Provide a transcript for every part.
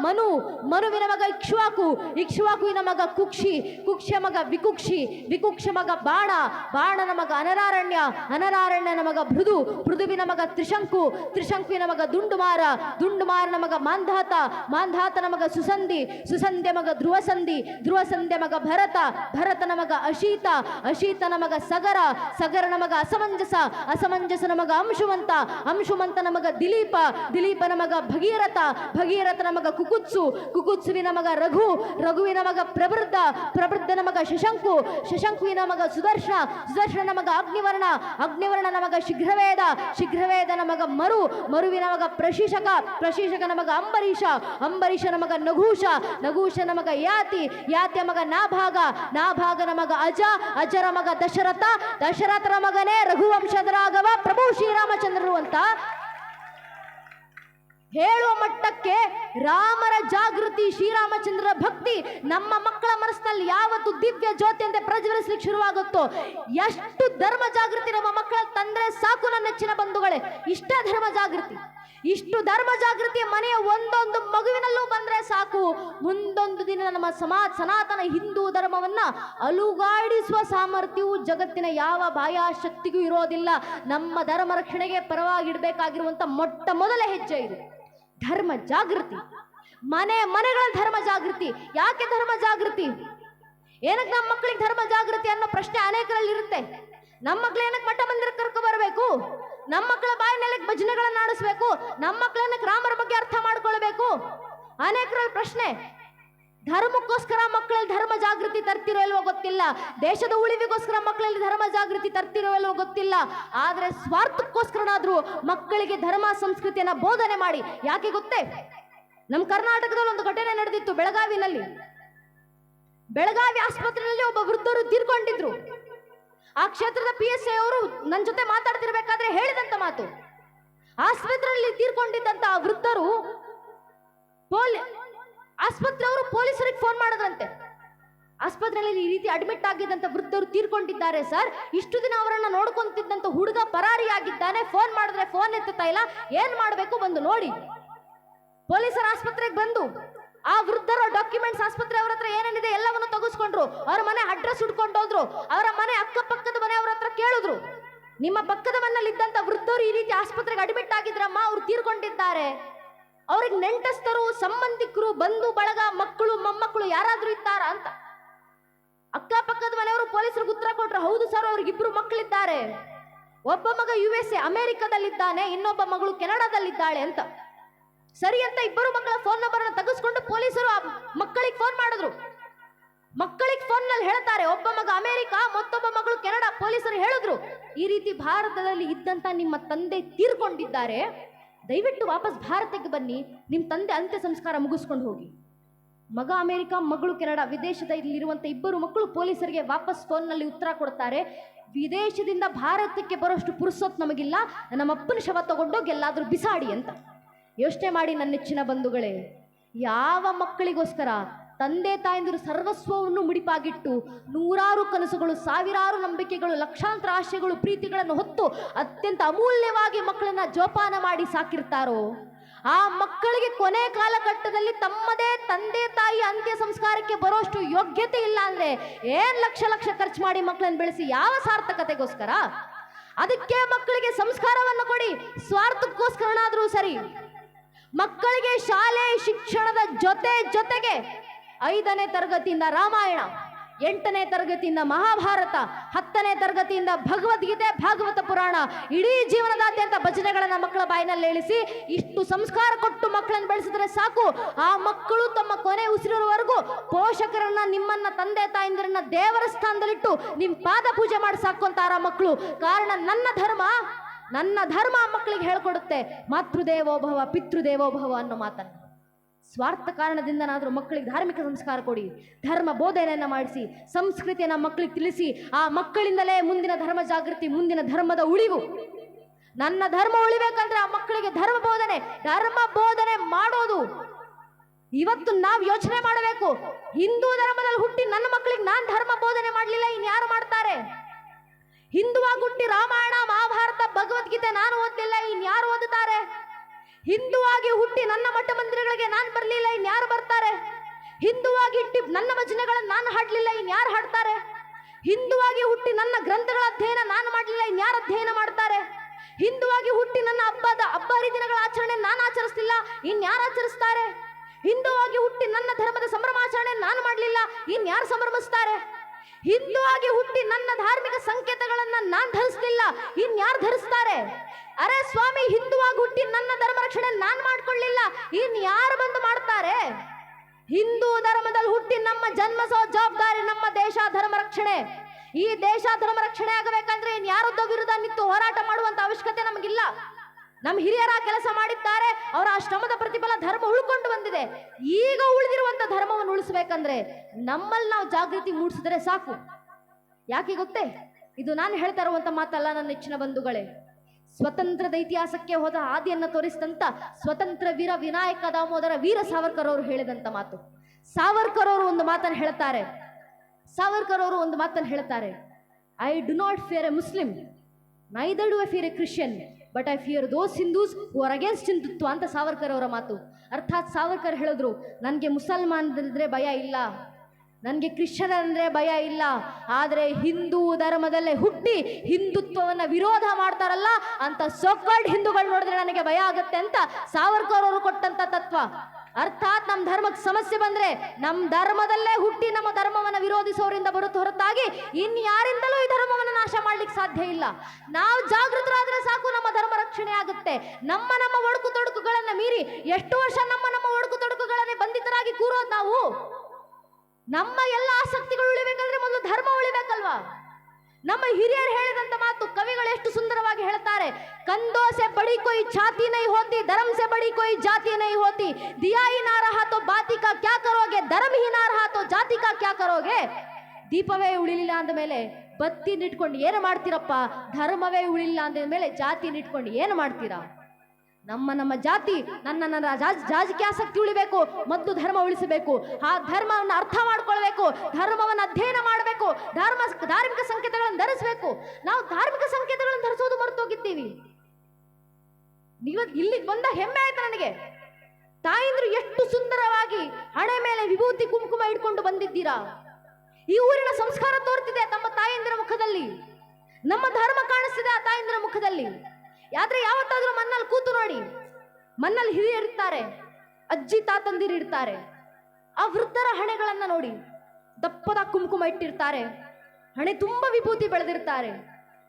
ಮನು, ಮನುವಿನ ಮಗ ಇಕ್ಷ್ವಾಕು. ಇಕ್ಷ್ವಾಕುವಿನ ಮಗ ಕುಕ್ಷಿ. ಕುಕ್ಷ ಮಗ ವಿಕುಕ್ಷಿ. ವಿಕುಕ್ಷ ಮಗ ಬಾಣ. ಬಾಣನ ಮಗ ಅನರಾರಣ್ಯ. ಅನರಾರಣ್ಯನ ಮಗ ಭೃದು ಮೃದುವಿನ ಮಗ ತ್ರಿಶಂಕು. ತ್ರಿಶಂಕುವಿನ ಮಗ ದುಂಡುಮಾರ. ದುಂಡುಮಾರನ ಮಗ ಮಾಂಧಾತ. ಮಾಂಧಾತನ ಮಗ ಸುಸಂಧಿ. ಸುಸಂಧ್ಯ ಮಗ ಧ್ರುವಸಂಧಿ. ಧ್ರುವಸಂಧ್ಯ ಮಗ ಭರತ. ಭರತನ ಮಗ ಅಶೀತ. ಅಶೀತನ ಮಗ ಸಗರ. ಸಗರನ ಮಗ ಅಸಮಂಜಸ. ಅಸಮಂಜಸನ ಮಗ ಅಂಶುಮಂತ. ಅಂಶುಮಂತನ ಮಗ ದಿಲೀಪ. ದಿಲೀಪನ ಮಗ ಭಗೀರಥ. ಭಗೀರಥನ ಮಗ ಕುಕುತ್ಸು. ಕುಕುತ್ಸುವಿನ ಮಗ ರಘು, ರಘುವಿನ ಮಗ ಪ್ರವೃದ್ಧ ಪ್ರಬೃದ್ಧನ ಮಗ ಶಶಂಕು, ಶಶಂಕುವಿನ ಮಗ ಸುದರ್ಶನ ಸುದರ್ಶನ ಮಗ ಅಗ್ನಿವರ್ಣ, ಅಗ್ನಿವರ್ಣನ ಮಗ ಶೀಘ್ರವೇದ, ಶೀಘ್ರವೇದನ ಮಗ ಮರು, ಮರುವಿನ ಮಗ ಪ್ರಶೀಷಕ ಪ್ರಶೀಷಕನ ಮಗ ಅಂಬರೀಷ, ಅಂಬರೀಷನ ಮಗ ನಘೂಷ, ನಘೂಷನ ಮಗ ಯಾತಿ, ಯಾತಿಯ ಮಗ ನಾಭಾಗ, ನಾಭಾಗನ ಮಗ ಅಜ, ಅಜರ ಮಗ ದಶರಥ, ದಶರಥನ ಮಗನೇ ರಘುವಂಶದ ರಾಘವ, ಪ್ರಭು ಶ್ರೀರಾಮಚಂದ್ರರು ಅಂತ ಹೇಳುವ ಮಟ್ಟಕ್ಕೆ ರಾಮರ ಜಾಗೃತಿ, ಶ್ರೀರಾಮಚಂದ್ರರ ಭಕ್ತಿ ನಮ್ಮ ಮಕ್ಕಳ ಮನಸ್ಸಿನಲ್ಲಿ ಯಾವತ್ತು ದಿವ್ಯ ಜ್ಯೋತಿಯಂತೆ ಪ್ರಜ್ವಲಿಸ್ಲಿಕ್ಕೆ ಶುರುವಾಗುತ್ತೋ, ಎಷ್ಟು ಧರ್ಮ ಜಾಗೃತಿ ನಮ್ಮ ಮಕ್ಕಳ ತಂದ್ರೆ ಸಾಕು ನನ್ನ ನೆಚ್ಚಿನ ಬಂಧುಗಳೇ, ಇಷ್ಟ ಧರ್ಮ ಜಾಗೃತಿ. ಇಷ್ಟು ಧರ್ಮ ಜಾಗೃತಿ ಮನೆಯ ಒಂದೊಂದು ಮಗುವಿನಲ್ಲೂ ಬಂದ್ರೆ ಸಾಕು. ಮುಂದೊಂದು ದಿನ ನಮ್ಮ ಸಮಾಜ ಸನಾತನ ಹಿಂದೂ ಧರ್ಮವನ್ನ ಅಲುಗಾಡಿಸುವ ಸಾಮರ್ಥ್ಯವು ಜಗತ್ತಿನ ಯಾವ ಬಾಯಾಶಕ್ತಿಗೂ ಇರೋದಿಲ್ಲ. ನಮ್ಮ ಧರ್ಮ ರಕ್ಷಣೆಗೆ ಪರವಾಗಿಡಬೇಕಾಗಿರುವಂತ ಮೊಟ್ಟ ಮೊದಲ ಹೆಜ್ಜೆ ಇದು. ಧರ್ಮ ಜಾಗೃತಿ. ಮನೆ ಮನೆಗಳ ಧರ್ಮ ಜಾಗೃತಿ. ಯಾಕೆ ಧರ್ಮ ಜಾಗೃತಿ? ಏನಕ್ಕೆ ನಮ್ಮ ಮಕ್ಕಳಿಗೆ ಧರ್ಮ ಜಾಗೃತಿ ಅನ್ನೋ ಪ್ರಶ್ನೆ ಅನೇಕರಲ್ಲಿ ಇರುತ್ತೆ. ನಮ್ಮ ಮಕ್ಳು ಏನಕ್ಕೆ ಮಠ ಮಂದಿರ ಕರ್ಕೊ ಬರಬೇಕು? ನಮ್ಮ ಮಕ್ಕಳ ಬಾಯಿನಲ್ಲಿ ಭಜನೆಗಳನ್ನ ಆಡಿಸ್ಬೇಕು ನಮ್ಮ ಮಕ್ಕಳನ್ನ ರಾಮರ ಬಗ್ಗೆ ಅರ್ಥ ಮಾಡ್ಕೊಳ್ಬೇಕು? ಅನೇಕರಲ್ಲಿ ಪ್ರಶ್ನೆ. ಧರ್ಮಕ್ಕೋಸ್ಕರ ಮಕ್ಕಳಲ್ಲಿ ಧರ್ಮ ಜಾಗೃತಿ ತರ್ತಿರೋ ಇಲ್ವೋ ಗೊತ್ತಿಲ್ಲ. ದೇಶದ ಉಳಿವಿಗೋಸ್ಕರ ಮಕ್ಕಳಲ್ಲಿ ಧರ್ಮ ಜಾಗೃತಿ ತರ್ತಿರೋ ಇಲ್ವೋ ಗೊತ್ತಿಲ್ಲ. ಆದ್ರೆ ಸ್ವಾರ್ಥಕ್ಕೋಸ್ಕರನಾದರೂ ಮಕ್ಕಳಿಗೆ ಧರ್ಮ ಸಂಸ್ಕೃತಿಯನ್ನ ಬೋಧನೆ ಮಾಡಿ. ಯಾಕೆ ಗೊತ್ತೇ? ನಮ್ಮ ಕರ್ನಾಟಕದಲ್ಲಿ ಒಂದು ಘಟನೆ ನಡೆದಿತ್ತು ಬೆಳಗಾವಿನಲ್ಲಿ. ಬೆಳಗಾವಿ ಆಸ್ಪತ್ರೆಯಲ್ಲಿ ಒಬ್ಬ ವೃದ್ಧರು ತೀರ್ಕೊಂಡಿದ್ರು. ಆ ಕ್ಷೇತ್ರದ ಪಿ ಎಸ್ ಐ ಅವರು ನನ್ನ ಜೊತೆ ಮಾತಾಡ್ತಿರ್ಬೇಕಾದ್ರೆ ಹೇಳಿದಂತ ಮಾತು. ಆಸ್ಪತ್ರೆಯಲ್ಲಿ ತೀರ್ಕೊಂಡಿದ್ದಂತ ಆ ವೃದ್ಧರು ಪೋಲಿ ಆಸ್ಪತ್ರೆಯವರು ಪೊಲೀಸರಿಗೆ ಫೋನ್ ಮಾಡಿದ್ರಂತೆ. ಆಸ್ಪತ್ರೆಯಲ್ಲಿ ಈ ರೀತಿ ಅಡ್ಮಿಟ್ ಆಗಿದ್ದಂತ ವೃದ್ಧರು ತೀರ್ಕೊಂಡಿದ್ದಾರೆ ಸರ್ ಇಷ್ಟು ದಿನ ಅವರನ್ನ ನೋಡ್ಕೊಂತಿದ್ದಂತ ಹುಡುಗ ಪರಾರಿಯಾಗಿದ್ದಾನೆ. ಫೋನ್ ಮಾಡಿದ್ರೆ ಫೋನ್ ಎತ್ತುತ್ತಾ ಇಲ್ಲ. ಏನ್ ಮಾಡಬೇಕು ಬಂದು ನೋಡಿ. ಪೊಲೀಸರ ಆಸ್ಪತ್ರೆಗೆ ಬಂದು, ಆ ವೃದ್ಧರ ಡಾಕ್ಯುಮೆಂಟ್ಸ್ ಆಸ್ಪತ್ರೆ ಅವ್ರ ಹತ್ರ ಏನೇನಿದೆ ಎಲ್ಲವನ್ನು ತಗಸ್ಕೊಂಡ್ರು. ಅವ್ರ ಮನೆ ಅಡ್ರೆಸ್ ಹುಡ್ಕೊಂಡೋದ್ರು ಅವರ ಮನೆ ಅಕ್ಕಪಕ್ಕದ ಮನೆಯವ್ರ ಹತ್ರ ಕೇಳಿದ್ರು. ನಿಮ್ಮ ಪಕ್ಕದ ಮನೆಯಲ್ಲಿ ಇದ್ದಂತ ವೃದ್ಧರು ಈ ರೀತಿ ಆಸ್ಪತ್ರೆಗೆ ಅಡ್ಮಿಟ್ ಆಗಿದ್ರಮ್ಮ, ಅವ್ರು ತೀರ್ಕೊಂಡಿದ್ದಾರೆ. ಅವ್ರಿಗೆ ನೆಂಟಸ್ಥರು ಸಂಬಂಧಿಕರು, ಬಂಧು, ಬಳಗ, ಮಕ್ಕಳು, ಮೊಮ್ಮಕ್ಕಳು ಯಾರಾದ್ರೂ ಇದ್ದಾರ ಅಂತ. ಅಕ್ಕಪಕ್ಕದ ಮನೆಯವರು ಪೊಲೀಸರಿಗೆ ಉತ್ತರ ಕೊಟ್ರು, ಹೌದು ಸರ್, ಅವ್ರಿಗಿಬ್ರು ಮಕ್ಕಳಿದ್ದಾರೆ. ಒಬ್ಬ ಮಗ ಯು ಎಸ್ ಎ, ಅಮೆರಿಕದಲ್ಲಿದ್ದಾನೆ, ಇನ್ನೊಬ್ಬ ಮಗಳು ಕೆನಡಾದಲ್ಲಿದ್ದಾಳೆ ಅಂತ. ಸರಿ ಅಂತ ಇಬ್ಬರು ಮಕ್ಕಳ ಫೋನ್ ನಂಬರ್ ತೆಗೆಸ್ಕೊಂಡು ಪೊಲೀಸರು ಆ ಮಕ್ಕಳಿಗೆ ಫೋನ್ ಮಾಡಿದ್ರು. ಮಕ್ಕಳಿಗೆ ಫೋನ್ನಲ್ಲಿ ಹೇಳ್ತಾರೆ, ಒಬ್ಬ ಮಗ ಅಮೆರಿಕ, ಮತ್ತೊಬ್ಬ ಮಗಳು ಕೆನಡಾ, ಪೊಲೀಸರು ಹೇಳಿದ್ರು. ಈ ರೀತಿ ಭಾರತದಲ್ಲಿ ಇದ್ದಂತ ನಿಮ್ಮ ತಂದೆ ತೀರ್ಕೊಂಡಿದ್ದಾರೆ. ದಯವಿಟ್ಟು ವಾಪಸ್ ಭಾರತಕ್ಕೆ ಬನ್ನಿ. ನಿಮ್ಮ ತಂದೆ ಅಂತ್ಯ ಸಂಸ್ಕಾರ ಮುಗಿಸ್ಕೊಂಡು ಹೋಗಿ. ಮಗ ಅಮೆರಿಕ, ಮಗಳು ಕೆನಡಾ ವಿದೇಶದಲ್ಲಿರುವಂಥ ಇಬ್ಬರು ಮಕ್ಕಳು ಪೊಲೀಸರಿಗೆ ವಾಪಸ್ ಫೋನ್ನಲ್ಲಿ ಉತ್ತರ ಕೊಡ್ತಾರೆ. ವಿದೇಶದಿಂದ ಭಾರತಕ್ಕೆ ಬರೋಷ್ಟು ಪುರುಸೊತ್ ನಮಗಿಲ್ಲ. ನಮ್ಮಪ್ಪನ ಶವ ತಗೊಂಡೋಗಿ ಎಲ್ಲಾದರೂ ಬಿಸಾಡಿ ಅಂತ. ಯೋಚನೆ ಮಾಡಿ ನನ್ನ ನೆಚ್ಚಿನ ಬಂಧುಗಳೇ, ಯಾವ ಮಕ್ಕಳಿಗೋಸ್ಕರ ತಂದೆ ತಾಯಂದಿರು ಸರ್ವಸ್ವವನ್ನು ಮುಡಿಪಾಗಿಟ್ಟು ನೂರಾರು ಕನಸುಗಳು, ಸಾವಿರಾರು ನಂಬಿಕೆಗಳು, ಲಕ್ಷಾಂತರ ಆಶಯಗಳು ಪ್ರೀತಿಗಳನ್ನು ಹೊತ್ತು ಅತ್ಯಂತ ಅಮೂಲ್ಯವಾಗಿ ಮಕ್ಕಳನ್ನ ಜೋಪಾನ ಮಾಡಿ ಸಾಕಿರ್ತಾರೋ? ಆ ಮಕ್ಕಳಿಗೆ ಕೊನೆ ಕಾಲಘಟ್ಟದಲ್ಲಿ ತಮ್ಮದೇ ತಂದೆ ತಾಯಿ ಅಂತ್ಯ ಸಂಸ್ಕಾರಕ್ಕೆ ಬರೋಷ್ಟು ಯೋಗ್ಯತೆ ಇಲ್ಲ ಅಂದ್ರೆ ಏನ್ ಲಕ್ಷ ಲಕ್ಷ ಖರ್ಚು ಮಾಡಿ ಮಕ್ಕಳನ್ನು ಬೆಳೆಸಿ ಯಾವ ಸಾರ್ಥಕತೆಗೋಸ್ಕರ? ಅದಕ್ಕೆ ಮಕ್ಕಳಿಗೆ ಸಂಸ್ಕಾರವನ್ನು ಕೊಡಿ, ಸ್ವಾರ್ಥಕ್ಕೋಸ್ಕರನಾದ್ರೂ ಸರಿ. ಮಕ್ಕಳಿಗೆ ಶಾಲೆ, ಶಿಕ್ಷಣದ ಜೊತೆ ಜೊತೆಗೆ ಐದನೇ ತರಗತಿಯಿಂದ ರಾಮಾಯಣ, ಎಂಟನೇ ತರಗತಿಯಿಂದ ಮಹಾಭಾರತ, ಹತ್ತನೇ ತರಗತಿಯಿಂದ ಭಗವದ್ಗೀತೆ, ಭಾಗವತ ಪುರಾಣ, ಇಡೀ ಜೀವನದಾದ್ಯಂತ ಭಜನೆಗಳನ್ನು ಮಕ್ಕಳ ಬಾಯಿನಲ್ಲಿ ಇಳಿಸಿ ಇಷ್ಟು ಸಂಸ್ಕಾರ ಕೊಟ್ಟು ಮಕ್ಕಳನ್ನು ಬೆಳೆಸಿದ್ರೆ ಸಾಕು. ಆ ಮಕ್ಕಳು ತಮ್ಮ ಕೊನೆ ಉಸಿರುವವರೆಗೂ ಪೋಷಕರನ್ನ, ನಿಮ್ಮನ್ನ ತಂದೆ ತಾಯಿಂದರನ್ನ ದೇವರ ಸ್ಥಾನದಲ್ಲಿಟ್ಟು ನಿಮ್ಮ ಪಾದ ಪೂಜೆ ಮಾಡಿ ಸಾಕು ಆ ಮಕ್ಕಳು. ಕಾರಣ ನನ್ನ ಧರ್ಮ ನನ್ನ ಧರ್ಮ ಮಕ್ಕಳಿಗೆ ಹೇಳ್ಕೊಡುತ್ತೆ. ಮಾತೃದೇವೋಭವ ಪಿತೃದೇವೋಭವ ಅನ್ನೋ ಮಾತನ್ನು. ಸ್ವಾರ್ಥ ಕಾರಣದಿಂದನಾದರೂ ಮಕ್ಕಳಿಗೆ ಧಾರ್ಮಿಕ ಸಂಸ್ಕಾರ ಕೊಡಿ. ಧರ್ಮ ಬೋಧನೆಯನ್ನು ಮಾಡಿಸಿ, ಸಂಸ್ಕೃತಿಯನ್ನು ಮಕ್ಕಳಿಗೆ ತಿಳಿಸಿ, ಆ ಮಕ್ಕಳಿಂದಲೇ ಮುಂದಿನ ಧರ್ಮ ಜಾಗೃತಿ, ಮುಂದಿನ ಧರ್ಮದ ಉಳಿವು. ನನ್ನ ಧರ್ಮ ಉಳಿಬೇಕಂದ್ರೆ ಆ ಮಕ್ಕಳಿಗೆ ಧರ್ಮ ಬೋಧನೆ ಧರ್ಮ ಬೋಧನೆ ಮಾಡೋದು. ಇವತ್ತು ನಾವು ಯೋಚನೆ ಮಾಡಬೇಕು. ಹಿಂದೂ ಧರ್ಮದಲ್ಲಿ ಹುಟ್ಟಿ ನನ್ನ ಮಕ್ಕಳಿಗೆ ನಾನು ಧರ್ಮ ಬೋಧನೆ ಮಾಡಲಿಲ್ಲ ಇನ್ಯಾರು ಮಾಡ್ತಾರೆ? ಹಿಂದುವಾಗಿ ಹುಟ್ಟಿ ರಾಮಾಯಣ, ಮಹಾಭಾರತ, ಭಗವದ್ಗೀತೆ ನಾನು ಓದಲಿಲ್ಲ ಇನ್ಯಾರು ಓದುತ್ತಾರೆ? ಹಿಂದುವಾಗಿ ಹುಟ್ಟಿ ನನ್ನ ಮಠ ಮಂದಿರಗಳಿಗೆ ನಾನು ಬರಲಿಲ್ಲ ಇನ್ಯಾರು ಬರ್ತಾರೆ? ಹಿಂದುವಾಗಿ ಹುಟ್ಟಿ ನನ್ನ ಭಜನೆಗಳನ್ನು ನಾನು ಹಾಡಲಿಲ್ಲ ಇನ್ಯಾರು ಹಾಡ್ತಾರೆ? ಹಿಂದುವಾಗಿ ಹುಟ್ಟಿ ನನ್ನ ಗ್ರಂಥಗಳ ಅಧ್ಯಯನ ನಾನು ಮಾಡಲಿಲ್ಲ ಇನ್ಯಾರು ಅಧ್ಯಯನ ಮಾಡ್ತಾರೆ? ಹಿಂದುವಾಗಿ ಹುಟ್ಟಿ ನನ್ನ ಹಬ್ಬದ ಹಬ್ಬ ಹರಿದಿನಗಳ ಆಚರಣೆ ನಾನು ಆಚರಿಸ್ತಿಲ್ಲ ಇನ್ಯಾರು ಆಚರಿಸ್ತಾರೆ? ಹಿಂದುವಾಗಿ ಹುಟ್ಟಿ ನನ್ನ ಧರ್ಮದ ಸಂಭ್ರಮಾಚರಣೆ ನಾನು ಮಾಡಲಿಲ್ಲ ಇನ್ಯಾರು ಸಂಭ್ರಮಿಸ್ತಾರೆ? ಹಿಂದುವಾಗಿ ಹುಟ್ಟಿ ನನ್ನ ಧಾರ್ಮಿಕ ಸಂಕೇತಗಳನ್ನ ನಾನ್ ಧರಿಸ್ಲಿಲ್ಲ ಇನ್ಯಾರು ಧರಿಸ್ತಾರೆ? ಅರೆ ಸ್ವಾಮಿ ಹಿಂದುವಾಗಿ ಹುಟ್ಟಿ ನನ್ನ ಧರ್ಮ ರಕ್ಷಣೆ ನಾನ್ ಮಾಡ್ಕೊಳ್ಳಿಲ್ಲ ಇನ್ಯಾರು ಬಂದು ಮಾಡ್ತಾರೆ? ಹಿಂದೂ ಧರ್ಮದಲ್ಲಿ ಹುಟ್ಟಿ ನಮ್ಮ ಜನ್ಮಸೋ ಜವಾಬ್ದಾರಿ ನಮ್ಮ ದೇಶ ಧರ್ಮ ರಕ್ಷಣೆ. ಈ ದೇಶ ಧರ್ಮ ರಕ್ಷಣೆ ಆಗಬೇಕಂದ್ರೆ ಇನ್ಯಾರದ್ದೋ ವಿರುದ್ಧ ನಿಂತು ಹೋರಾಟ ಮಾಡುವಂತ ಅವಶ್ಯಕತೆ ನಮಗಿಲ್ಲ. ನಮ್ಮ ಹಿರಿಯರ ಕೆಲಸ ಮಾಡಿದ್ದಾರೆ, ಅವರ ಆ ಶ್ರಮದ ಪ್ರತಿಫಲ ಧರ್ಮ ಉಳ್ಕೊಂಡು ಬಂದಿದೆ. ಈಗ ಉಳಿದಿರುವಂತ ಧರ್ಮವನ್ನು ಉಳಿಸ್ಬೇಕಂದ್ರೆ ನಮ್ಮಲ್ಲಿ ನಾವು ಜಾಗೃತಿ ಮೂಡಿಸಿದ್ರೆ ಸಾಕು. ಯಾಕೆ ಗೊತ್ತೇ? ಇದು ನಾನು ಹೇಳ್ತಾ ಇರುವಂತ ಮಾತಲ್ಲ ನನ್ನ ನೆಚ್ಚಿನ ಬಂಧುಗಳೇ. ಸ್ವತಂತ್ರದ ಇತಿಹಾಸಕ್ಕೆ ಹೋದ ಹಾದಿಯನ್ನು ತೋರಿಸಿದಂತ ಸ್ವತಂತ್ರ ವೀರ ವಿನಾಯಕ ದಾಮೋದರ ವೀರ ಸಾವರ್ಕರ್ ಅವರು ಹೇಳಿದಂತ ಮಾತು. ಸಾವರ್ಕರ್ ಅವರು ಒಂದು ಮಾತನ್ನು ಹೇಳ್ತಾರೆ. ಸಾವರ್ಕರ್ ಅವರು ಒಂದು ಮಾತನ್ನು ಹೇಳ್ತಾರೆ. I do not fear a Muslim neither I fear a Christian but I fear those Hindus who are against Hindutva ಅಂತ ಸಾವರ್ಕರ್ ಅವರ ಮಾತು. ಅರ್ಥಾತ್ ಸಾವರ್ಕರ್ ಹೇಳಿದ್ರು, ನನಗೆ ಮುಸಲ್ಮಾನರಿದ್ರೆ ಭಯ ಇಲ್ಲ. ನನಗೆ ಕ್ರಿಶ್ಚನ್ ಅಂದರೆ ಭಯ ಇಲ್ಲ. ಆದರೆ ಹಿಂದೂ ಧರ್ಮದಲ್ಲೇ ಹುಟ್ಟಿ ಹಿಂದುತ್ವವನ್ನು ವಿರೋಧ ಮಾಡ್ತಾರಲ್ಲ, ಅಂತ ಸೊಕ್ಕಾಡ್ ಹಿಂದೂಗಳು ನೋಡಿದ್ರೆ ನನಗೆ ಭಯ ಆಗುತ್ತೆ ಅಂತ ಸಾವರ್ಕರ್ ಅವರು ಕೊಟ್ಟಂಥ ತತ್ವ. ಅರ್ಥಾತ್ ನಮ್ಮ ಧರ್ಮಕ್ಕೆ ಸಮಸ್ಯೆ ಬಂದ್ರೆ ನಮ್ಮ ಧರ್ಮದಲ್ಲೇ ಹುಟ್ಟಿ ನಮ್ಮ ಧರ್ಮವನ್ನು ವಿರೋಧಿಸೋರಿಂದ ಬರುತ್ತೆ ಹೊರತಾಗಿ ಇನ್ಯಾರಿಂದಲೂ ಈ ಧರ್ಮವನ್ನು ನಾಶ ಮಾಡ್ಲಿಕ್ಕೆ ಸಾಧ್ಯ ಇಲ್ಲ. ನಾವು ಜಾಗೃತರಾದ್ರೆ ಸಾಕು ನಮ್ಮ ಧರ್ಮ ರಕ್ಷಣೆ ಆಗುತ್ತೆ. ನಮ್ಮ ನಮ್ಮ ಒಡಕು ತೊಡಕುಗಳನ್ನ ಮೀರಿ ಎಷ್ಟು ವರ್ಷ ನಮ್ಮ ನಮ್ಮ ಒಡಕು ತೊಡಕುಗಳನ್ನೇ ಬಂಧಿತರಾಗಿ ಕೂರೋದು ನಾವು? ನಮ್ಮ ಎಲ್ಲ ಆಸಕ್ತಿಗಳು ಉಳಿಬೇಕಂದ್ರೆ ಮೊದಲು ಧರ್ಮ ಉಳಿಬೇಕಲ್ವಾ? ನಮ್ಮ ಹಿರಿಯರು ಹೇಳಿದಂತ ಮಾತು ಕವಿಗಳು ಎಷ್ಟು ಸುಂದರವಾಗಿ ಹೇಳ್ತಾರೆ. ಕಂದೋಸೆ ಬಡಿ ಕೊಯ್ ಛಾತಿ ನೈ ಹೋತಿ ಧರ್ಮ ಬಡಿ ಕೊಯ್ ಜಾತಿ ನೈ ಹೋತಿ, ದಿಯಾಯಿ ನಾ ರಹಾ ಬಾತಿ ಕಾ ಕ್ಯಾ ಕರೋಗೆ, ಧರ್ಮ ಹಿ ನಾ ಜಾತಿ ಕಾ ಕ್ಯಾ ಕರೋಗೆ? ದೀಪವೇ ಉಳಿಲಿಲ್ಲ ಅಂದ ಮೇಲೆ ಬತ್ತಿ ನಿಟ್ಕೊಂಡು ಏನು ಮಾಡ್ತೀರಪ್ಪ? ಧರ್ಮವೇ ಉಳಿಲಿಲ್ಲ ಅಂದ ಮೇಲೆ ಜಾತಿ ನಿಟ್ಕೊಂಡು ಏನು ಮಾಡ್ತೀರಾ? ನಮ್ಮ ನಮ್ಮ ಜಾತಿ, ನನ್ನ ನನ್ನ ಜಾಜಿಗೆ ಆಸಕ್ತಿ ಉಳಿಬೇಕು ಮತ್ತು ಧರ್ಮ ಉಳಿಸಬೇಕು. ಆ ಧರ್ಮವನ್ನು ಅರ್ಥ ಮಾಡ್ಕೊಳ್ಬೇಕು, ಧರ್ಮವನ್ನು ಅಧ್ಯಯನ ಮಾಡಬೇಕು, ಧರ್ಮ, ಧಾರ್ಮಿಕ ಸಂಕೇತಗಳನ್ನು ಧರಿಸಬೇಕು. ನಾವು ಧಾರ್ಮಿಕ ಸಂಕೇತಗಳನ್ನು ಧರಿಸೋದು ಮರೆತೋಗಿದ್ದೀವಿ. ನೀವು ಇಲ್ಲಿಗೆ ಬಂದ ಹೆಮ್ಮೆ ಆಯ್ತು ನನಗೆ? ತಾಯಿಂದ್ರು ಎಷ್ಟು ಸುಂದರವಾಗಿ ಹಣೆ ಮೇಲೆ ವಿಭೂತಿ ಕುಂಕುಮ ಇಟ್ಕೊಂಡು ಬಂದಿದ್ದೀರಾ? ಈ ಊರಿನ ಸಂಸ್ಕಾರ ತೋರ್ತಿದೆ ತಮ್ಮ ತಾಯಂದಿರ ಮುಖದಲ್ಲಿ. ನಮ್ಮ ಧರ್ಮ ಕಾಣಿಸ್ತಿದೆ ಆ ತಾಯಂದಿರ ಮುಖದಲ್ಲಿ. ಆದ್ರೆ ಯಾವತ್ತಾದ್ರೂ ಮಣ್ಣಲ್ಲಿ ಕೂತು ನೋಡಿ. ಮಣ್ಣಲ್ಲಿ ಹಿರಿಯರಿರ್ತಾರೆ ಅಜ್ಜಿ ತಾತಂದಿರು ಇರ್ತಾರೆ. ಆ ವೃದ್ಧರ ಹಣೆಗಳನ್ನ ನೋಡಿ. ದಪ್ಪದ ಕುಂಕುಮ ಇಟ್ಟಿರ್ತಾರೆ. ಹಣೆ ತುಂಬಾ ವಿಭೂತಿ ಬೆಳೆದಿರ್ತಾರೆ.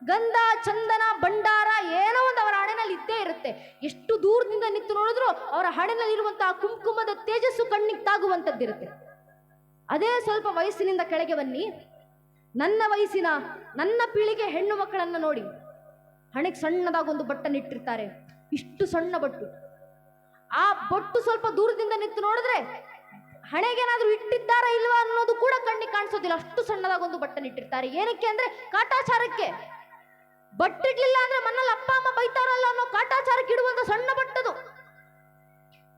ಗಂಧ, ಚಂದನ, ಭಂಡಾರ ಏನೋ ಒಂದು ಅವರ ಹಣೆನಲ್ಲಿ ಇದ್ದೇ ಇರುತ್ತೆ. ಎಷ್ಟು ದೂರದಿಂದ ನಿಂತು ನೋಡಿದ್ರು ಅವರ ಹಣೆನಲ್ಲಿ ಇರುವಂತಹ ಕುಂಕುಮದ ತೇಜಸ್ಸು ಕಣ್ಣಿಗೆ ತಾಗುವಂಥದ್ದಿರುತ್ತೆ. ಅದೇ ಸ್ವಲ್ಪ ವಯಸ್ಸಿನಿಂದ ಕೆಳಗೆ ಬನ್ನಿ. ನನ್ನ ವಯಸ್ಸಿನ, ನನ್ನ ಪೀಳಿಗೆ ಹೆಣ್ಣು ಮಕ್ಕಳನ್ನ ನೋಡಿ. ಹಣೆಗೆ ಸಣ್ಣದಾಗಿ ಒಂದು ಬಟ್ಟನ್ನು ಇಟ್ಟಿರ್ತಾರೆ. ಇಷ್ಟು ಸಣ್ಣ ಬಟ್ಟು. ಆ ಬಟ್ಟು ಸ್ವಲ್ಪ ದೂರದಿಂದ ನಿಂತು ನೋಡಿದ್ರೆ ಹಣೆಗೇನಾದ್ರೂ ಇಟ್ಟಿದ್ದಾರಾ ಇಲ್ವಾ ಅನ್ನೋದು ಕೂಡ ಕಣ್ಣಿಗೆ ಕಾಣಿಸೋದಿಲ್ಲ. ಅಷ್ಟು ಸಣ್ಣದಾಗಿ ಒಂದು ಬಟ್ಟನ್ನು ಇಟ್ಟಿರ್ತಾರೆ. ಏನಕ್ಕೆ ಅಂದ್ರೆ ಕಾಟಾಚಾರಕ್ಕೆ. ಬಟ್ಟಿಡ್ಲಿಲ್ಲ ಅಂದ್ರೆ ಮನೇಲಿ ಅಪ್ಪ, ಅಮ್ಮ ಬೈತಾರಲ್ಲ ಅನ್ನೋ ಕಾಟಾಚಾರಕ್ಕೆ ಇಡುವಂತ ಸಣ್ಣ ಬಟ್ಟದು.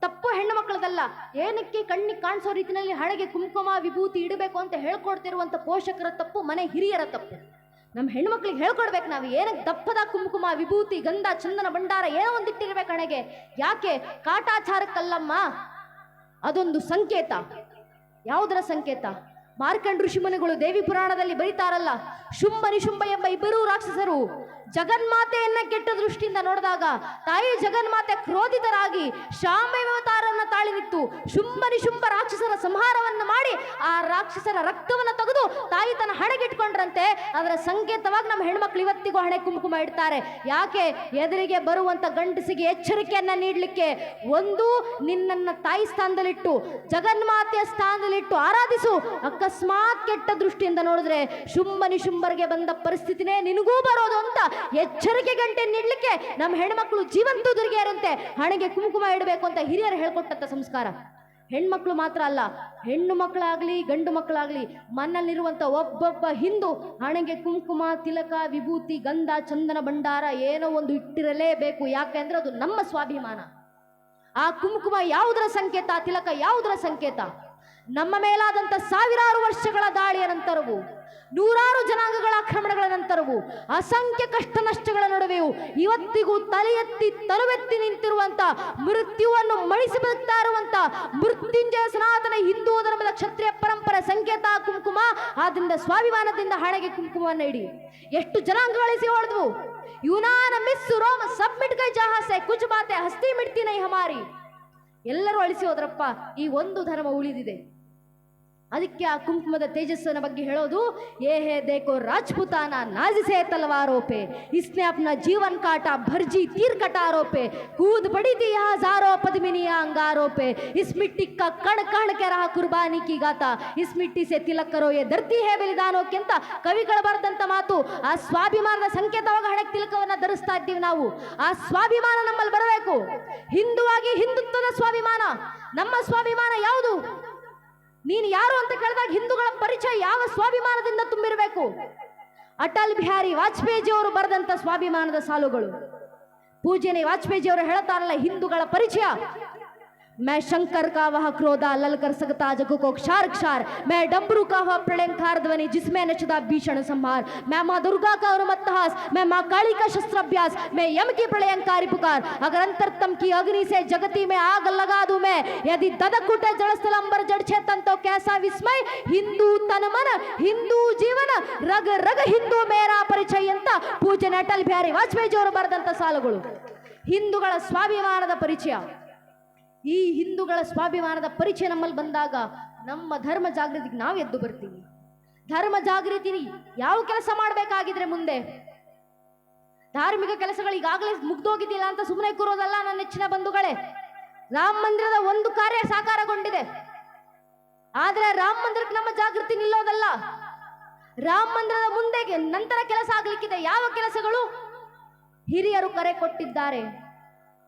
ತಪ್ಪು ಹೆಣ್ಣು ಮಕ್ಕಳದಲ್ಲ ಏನಕ್ಕೆ ಕಣ್ಣಿಗೆ ಕಾಣಿಸೋ ರೀತಿಯಲ್ಲಿ ಹಣೆಗೆ ಕುಂಕುಮ, ವಿಭೂತಿ ಇಡಬೇಕು ಅಂತ ಹೇಳ್ಕೊಡ್ತಿರುವಂತ ಪೋಷಕರ ತಪ್ಪು, ಮನೆ ಹಿರಿಯರ ತಪ್ಪು. ನಮ್ಮ ಹೆಣ್ಮಕ್ಳಿಗೆ ಹೇಳ್ಕೊಡ್ಬೇಕು ನಾವು. ಏನಕ್ಕೆ ದಪ್ಪದ ಕುಂಕುಮ, ವಿಭೂತಿ, ಗಂಧ, ಚಂದನ ಭಂಡಾರ ಏನೋ ಒಂದಿಟ್ಟಿರ್ಬೇಕು ಹಣೆಗೆ. ಯಾಕೆ? ಕಾಟಾಚಾರಕ್ಕಲ್ಲಮ್ಮ. ಅದೊಂದು ಸಂಕೇತ. ಯಾವುದರ ಸಂಕೇತ? ಮಾರ್ಕಂಡ್ ಋಷಿಮುನಿಗಳು ದೇವಿ ಪುರಾಣದಲ್ಲಿ ಬರೀತಾರಲ್ಲ ಶುಂಭ ಎಂಬ ಇಬ್ಬರೂ ರಾಕ್ಷಸರು. ಜಗನ್ಮಾತೆಯನ್ನ ಕೆಟ್ಟ ದೃಷ್ಟಿಯಿಂದ ನೋಡಿದಾಗ ತಾಯಿ ಜಗನ್ಮಾತೆ ಕ್ರೋಧಿತರಾಗಿ ಶಾಮ್ಯವತಾರನ್ನ ತಾಳಿ ನಿಂತು ಶುಂಭ ನಿಶುಂಭ ರಾಕ್ಷಸರ ಸಂಹಾರವನ್ನು ಮಾಡಿ ಆ ರಾಕ್ಷಸರ ರಕ್ತವನ್ನು ತೆಗೆದು ತಾಯಿ ತನ್ನ ಹಣೆಗಿಟ್ಕೊಂಡ್ರಂತೆ, ಅದರ ಸಂಕೇತವಾಗಿ ನಮ್ಮ ಹೆಣ್ಮಕ್ಳು ಇವತ್ತಿಗೂ ಹಣೆ ಕುಂಕುಮ ಇಡ್ತಾರೆ. ಯಾಕೆ? ಎದುರಿಗೆ ಬರುವಂತ ಗಂಡಸಿಗೆ ಎಚ್ಚರಿಕೆಯನ್ನ ನೀಡಲಿಕ್ಕೆ. ಒಂದು ನಿನ್ನ ತಾಯಿ ಸ್ಥಾನದಲ್ಲಿಟ್ಟು, ಜಗನ್ಮಾತೆಯ ಸ್ಥಾನದಲ್ಲಿಟ್ಟು ಆರಾಧಿಸು. ಅಕಸ್ಮಾತ್ ಕೆಟ್ಟ ದೃಷ್ಟಿಯಿಂದ ನೋಡಿದ್ರೆ ಶುಂಬನಿ ನಿಶುಂಭರಿಗೆ ಬಂದ ಪರಿಸ್ಥಿತಿನೇ ನಿನಗೂ ಬರೋದು ಅಂತ ಎಚ್ಚರಿಕೆ ಗಂಟೆ ನೀಡಲಿಕ್ಕೆ ನಮ್ಮ ಹೆಣ್ಮಕ್ಳು ಜೀವಂತ ದುರ್ಗಿಯರಂತೆ ಹಣೆಗೆ ಕುಂಕುಮ ಇಡಬೇಕು ಅಂತ ಹಿರಿಯರು ಹೇಳ್ಕೊಟ್ಟಂತ ಸಂಸ್ಕಾರ. ಹೆಣ್ಮಕ್ಳು ಮಾತ್ರ ಅಲ್ಲ, ಹೆಣ್ಣು ಮಕ್ಕಳಾಗಲಿ, ಗಂಡು ಮಕ್ಕಳಾಗಲಿ ಮನಲ್ಲಿರುವಂತ ಒಬ್ಬೊಬ್ಬ ಹಿಂದೂ ಹಣೆಗೆ ಕುಂಕುಮ, ತಿಲಕ, ವಿಭೂತಿ, ಗಂಧ, ಚಂದನ ಭಂಡಾರ ಏನೋ ಒಂದು ಇಟ್ಟಿರಲೇಬೇಕು. ಯಾಕೆಂದ್ರೆ ಅದು ನಮ್ಮ ಸ್ವಾಭಿಮಾನ. ಆ ಕುಂಕುಮ ಯಾವುದರ ಸಂಕೇತ, ತಿಲಕ ಯಾವುದರ ಸಂಕೇತ? ನಮ್ಮ ಮೇಲಾದಂತ ಸಾವಿರಾರು ವರ್ಷಗಳ ದಾಳಿಯ ನಂತರವೂ, ನೂರಾರು ಜನಾಂಗಗಳ ಆಕ್ರಮಣಗಳ ನಂತರವೂ, ಅಸಂಖ್ಯ ಕಷ್ಟ ನಷ್ಟಗಳ ನಡುವೆಯೂ ಇವತ್ತಿಗೂ ತಲೆ ಎತ್ತಿ ತಲುವೆತ್ತಿ ನಿಂತಿರುವಂತ ಮೃತ್ಯುವನ್ನು ಮಣಿಸಿ ಬದುಕ್ತಾ ಇರುವಂತ ಮೃತ್ಯುಂಜಯ ಸನಾತನ ಹಿಂದೂ ಧರ್ಮದ ಕ್ಷತ್ರಿಯ ಪರಂಪರೆ ಸಂಕೇತ ಕುಂಕುಮ, ಆದ್ರಿಂದ ಸ್ವಾಭಿಮಾನದಿಂದ ಹಣೆಗೆ ಕುಂಕುಮವನ್ನು ಇಡಿ. ಎಷ್ಟು ಜನಾಂಗಗಳಿಸಿ ಹೊಡೆದ್ವು? ಯುನಾನ ಮಿಸ್ ರೋಮ್, ಸಬ್ಮಿಟ್ ಕೈ ಜಹಾಸೆ ಕುಜ್ ಬಾತೆ ಹಸ್ತಿ ಮಿಡ್ತಿ ಹಮಾರಿ. ಎಲ್ಲರೂ ಅಳಿಸಿ ಹೋದ್ರಪ್ಪ, ಈ ಒಂದು ಧರ್ಮ ಉಳಿದಿದೆ. ಅದಕ್ಕೆ ಆ ಕುಂಕುಮದ ತೇಜಸ್ಸನ ಬಗ್ಗೆ ಹೇಳೋದು, ಏ ಹೇ ದೇಕೋ ರಾಜ್ಪುತಾನ, ನಾಜಿಸೇ ತಲವಾರೋಪೆ ಇಸ್ನೆ ಅಪ್ನ ಜೀವನ್ ಕಾಟ ಭರ್ಜಿ ತೀರ್ಕಟ ಆರೋಪೆ ಕೂದ್ ಪಡಿತಿ ಹಜಾರೋ ಪದ್ಮಿನಿಯ ಅಂಗಾರೋಪೆ, ಇಸ್ ಮಿಟ್ಟಿ ಕಣ್ ಕಣ ಕೆ ಕುರ್ಬಾನಿ ಕಿ ಗಾತ, ಇಸ್ ಮಿಟ್ಟಿ ಸೆ ತಿಲಕ್ಕರೋ ಎ ಧರ್ತಿ ಹೇ ಬಲಿದಾನೋಕೆ ಅಂತ ಕವಿಗಳು ಬರೆದಂತ ಮಾತು, ಆ ಸ್ವಾಭಿಮಾನದ ಸಂಕೇತವಾಗಿ ಹಣಕ್ಕೆ ತಿಲಕವನ್ನ ಧರಿಸ್ತಾ ಇದ್ದೀವಿ ನಾವು. ಆ ಸ್ವಾಭಿಮಾನ ನಮ್ಮಲ್ಲಿ ಬರಬೇಕು. ಹಿಂದುವಾಗಿ ಹಿಂದುತ್ವದ ಸ್ವಾಭಿಮಾನ. ನಮ್ಮ ಸ್ವಾಭಿಮಾನ ಯಾವುದು? ನೀನು ಯಾರು ಅಂತ ಕೇಳಿದಾಗ ಹಿಂದೂಗಳ ಪರಿಚಯ ಯಾವ ಸ್ವಾಭಿಮಾನದಿಂದ ತುಂಬಿರಬೇಕು? ಅಟಲ್ ಬಿಹಾರಿ ವಾಜಪೇಯಿಜಿಯವರು ಬರೆದಂತ ಸ್ವಾಭಿಮಾನದ ಸಾಲುಗಳು. ಪೂಜನೆ ವಾಜಪೇಯಿ ಅವರು ಹೇಳ್ತಾರಲ್ಲ, ಹಿಂದೂಗಳ ಪರಿಚಯ. मैं शंकर का वह क्रोधा लल कर सकता जगो को क्षार क्षार मैं डमरू का वह प्रलयंकार ध्वनि जिसमें नचदा भीषण संहार मैं माँ दुर्गा का और मत्तहास मैं माँ काली का शस्त्राभ्यास मैं यम की प्रलयंकारी पुकार अगर अंतरतम की अग्नि से जगती में आग लगा दूं मैं यदि ददक उठे जड़स्थल अंबर जड़ छेतन तो कैसा विस्मय ಹಿಂದೂ ತನ ಮನ ಹಿಂದೂ ಜೀವನ ರಗ ರಗ ಹಿಂದೂ ಮೇರಾ ಪರಿಚಯ ಅಂತ ಪೂಜನೆ ಅಟಲ್ ಬಿಹಾರಿ ವಾಜಪೇಯಿ ಅವರು ಬರೆದಂತ ಸಾಲುಗಳು ಹಿಂದೂಗಳ ಸ್ವಾಭಿಮಾನದ ಪರಿಚಯ ಈ ಹಿಂದೂಗಳ ಸ್ವಾಭಿಮಾನದ ಪರಿಚಯ ನಮ್ಮಲ್ಲಿ ಬಂದಾಗ ನಮ್ಮ ಧರ್ಮ ಜಾಗೃತಿಗೆ ನಾವು ಎದ್ದು ಬರ್ತೀವಿ. ಧರ್ಮ ಜಾಗೃತಿ ಯಾವ ಕೆಲಸ ಮಾಡಬೇಕಾಗಿದ್ರೆ ಮುಂದೆ? ಧಾರ್ಮಿಕ ಕೆಲಸಗಳು ಈಗಾಗಲೇ ಮುಗ್ದೋಗಿದ್ದಿಲ್ಲ ಅಂತ ಸುಮ್ಮನೆ ಕೂರೋದಲ್ಲ ನನ್ನ ನೆಚ್ಚಿನ ಬಂಧುಗಳೇ? ರಾಮ ಮಂದಿರದ ಒಂದು ಕಾರ್ಯ ಸಾಕಾರಗೊಂಡಿದೆ. ಆದ್ರೆ ರಾಮ ಮಂದಿರಕ್ಕೆ ನಮ್ಮ ಜಾಗೃತಿ ನಿಲ್ಲೋದಲ್ಲ. ರಾಮ ಮಂದಿರದ ಮುಂದೆಗೆ ನಂತರ ಕೆಲಸ ಆಗ್ಲಿಕ್ಕಿದೆ. ಯಾವ ಕೆಲಸಗಳು? ಹಿರಿಯರು ಕರೆ ಕೊಟ್ಟಿದ್ದಾರೆ.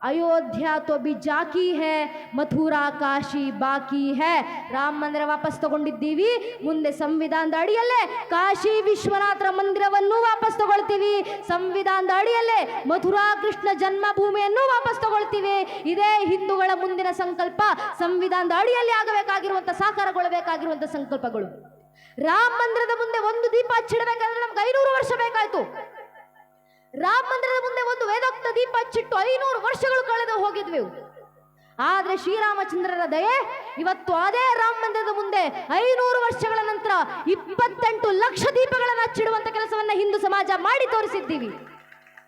ಅಯೋಧ್ಯ ತೋ ಬಿ ಜಾಕಿ ಹೇ, ಮಥುರಾ ಕಾಶಿ ಬಾಕಿ ಹೇ. ರಾಮ ಮಂದಿರ ವಾಪಸ್ ತಗೊಂಡಿದ್ದೀವಿ. ಮುಂದೆ ಸಂವಿಧಾನದ ಅಡಿಯಲ್ಲೇ ಕಾಶಿ ವಿಶ್ವನಾಥರ ಮಂದಿರವನ್ನು ವಾಪಸ್ ತಗೊಳ್ತೀವಿ. ಸಂವಿಧಾನದ ಅಡಿಯಲ್ಲೇ ಮಥುರಾ ಕೃಷ್ಣ ಜನ್ಮಭೂಮಿಯನ್ನು ವಾಪಸ್ ತಗೊಳ್ತೀವಿ. ಇದೇ ಹಿಂದೂಗಳ ಮುಂದಿನ ಸಂಕಲ್ಪ. ಸಂವಿಧಾನದ ಅಡಿಯಲ್ಲಿ ಆಗಬೇಕಾಗಿರುವಂತ ಸಾಕಾರಗೊಳ್ಳಬೇಕಾಗಿರುವಂಥ ಸಂಕಲ್ಪಗಳು. ರಾಮ ಮಂದಿರದ ಮುಂದೆ ಒಂದು ದೀಪ ಹಚ್ಚಿಡಬೇಕಾದ್ರೆ ನಮ್ಗೆ ಐನೂರು ವರ್ಷ ಬೇಕಾಯ್ತು. ರಾಮ ಮಂದಿರದ ಮುಂದೆ ಒಂದು ವೇದೋಕ್ತ ದೀಪ ಹಚ್ಚಿಟ್ಟು ಐನೂರು ವರ್ಷಗಳು ಕಳೆದು ಹೋಗಿದ್ವಿ. ಆದ್ರೆ ಶ್ರೀರಾಮಚಂದ್ರರ ದಯೆ ಇವತ್ತು ಅದೇ ರಾಮ ಮಂದಿರದ ಮುಂದೆ ಐನೂರು ವರ್ಷಗಳ ನಂತರ ಇಪ್ಪತ್ತೆಂಟು ಲಕ್ಷ ದೀಪಗಳನ್ನು ಹಚ್ಚಿಡುವಂತ ಕೆಲಸವನ್ನ ಹಿಂದೂ ಸಮಾಜ ಮಾಡಿ ತೋರಿಸಿದ್ದೀವಿ.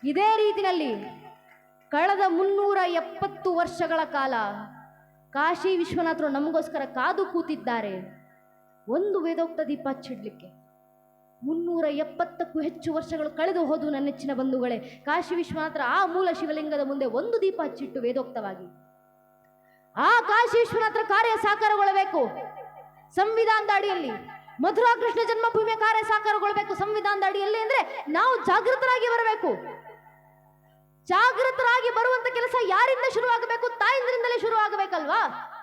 ಇದೇ ರೀತಿಯಲ್ಲಿ ಕಳೆದ ಮುನ್ನೂರ ಎಪ್ಪತ್ತು ವರ್ಷಗಳ ಕಾಲ ಕಾಶಿ ವಿಶ್ವನಾಥರು ನಮಗೋಸ್ಕರ ಕಾದು ಕೂತಿದ್ದಾರೆ. ಒಂದು ವೇದೋಕ್ತ ದೀಪ ಹಚ್ಚಿಡ್ಲಿಕ್ಕೆ. ಮುನ್ನೂರ ಎಪ್ಪತ್ತಕ್ಕೂ ಹೆಚ್ಚು ವರ್ಷಗಳು ಕಳೆದು ಹೋದವು ನನ್ನ ನೆಚ್ಚಿನ ಬಂಧುಗಳೇ. ಕಾಶಿ ವಿಶ್ವನಾಥರ ಆ ಮೂಲ ಶಿವಲಿಂಗದ ಮುಂದೆ ಒಂದು ದೀಪ ಹಚ್ಚಿಟ್ಟು ವೇದೋಕ್ತವಾಗಿ. ಆ ಕಾಶಿ ವಿಶ್ವನಾಥರ ಕಾರ್ಯ ಸಾಕಾರಗೊಳ್ಳಬೇಕು. ಸಂವಿಧಾನದ ಅಡಿಯಲ್ಲಿ. ಮಧುರಾ ಕೃಷ್ಣ ಜನ್ಮಭೂಮಿಯ ಕಾರ್ಯ ಸಾಕಾರಗೊಳ್ಳಬೇಕು ಸಂವಿಧಾನದ ಅಡಿಯಲ್ಲಿ ಅಂದ್ರೆ ನಾವು ಜಾಗೃತರಾಗಿ ಬರಬೇಕು. ಜಾಗೃತರಾಗಿ ಬರುವಂತ ಕೆಲಸ ಯಾರಿಂದ ಶುರುವಾಗಬೇಕು? ತಾಯಿಂದ್ರಿಂದಲೇ ಶುರುವಾಗಬೇಕಲ್ವಾ?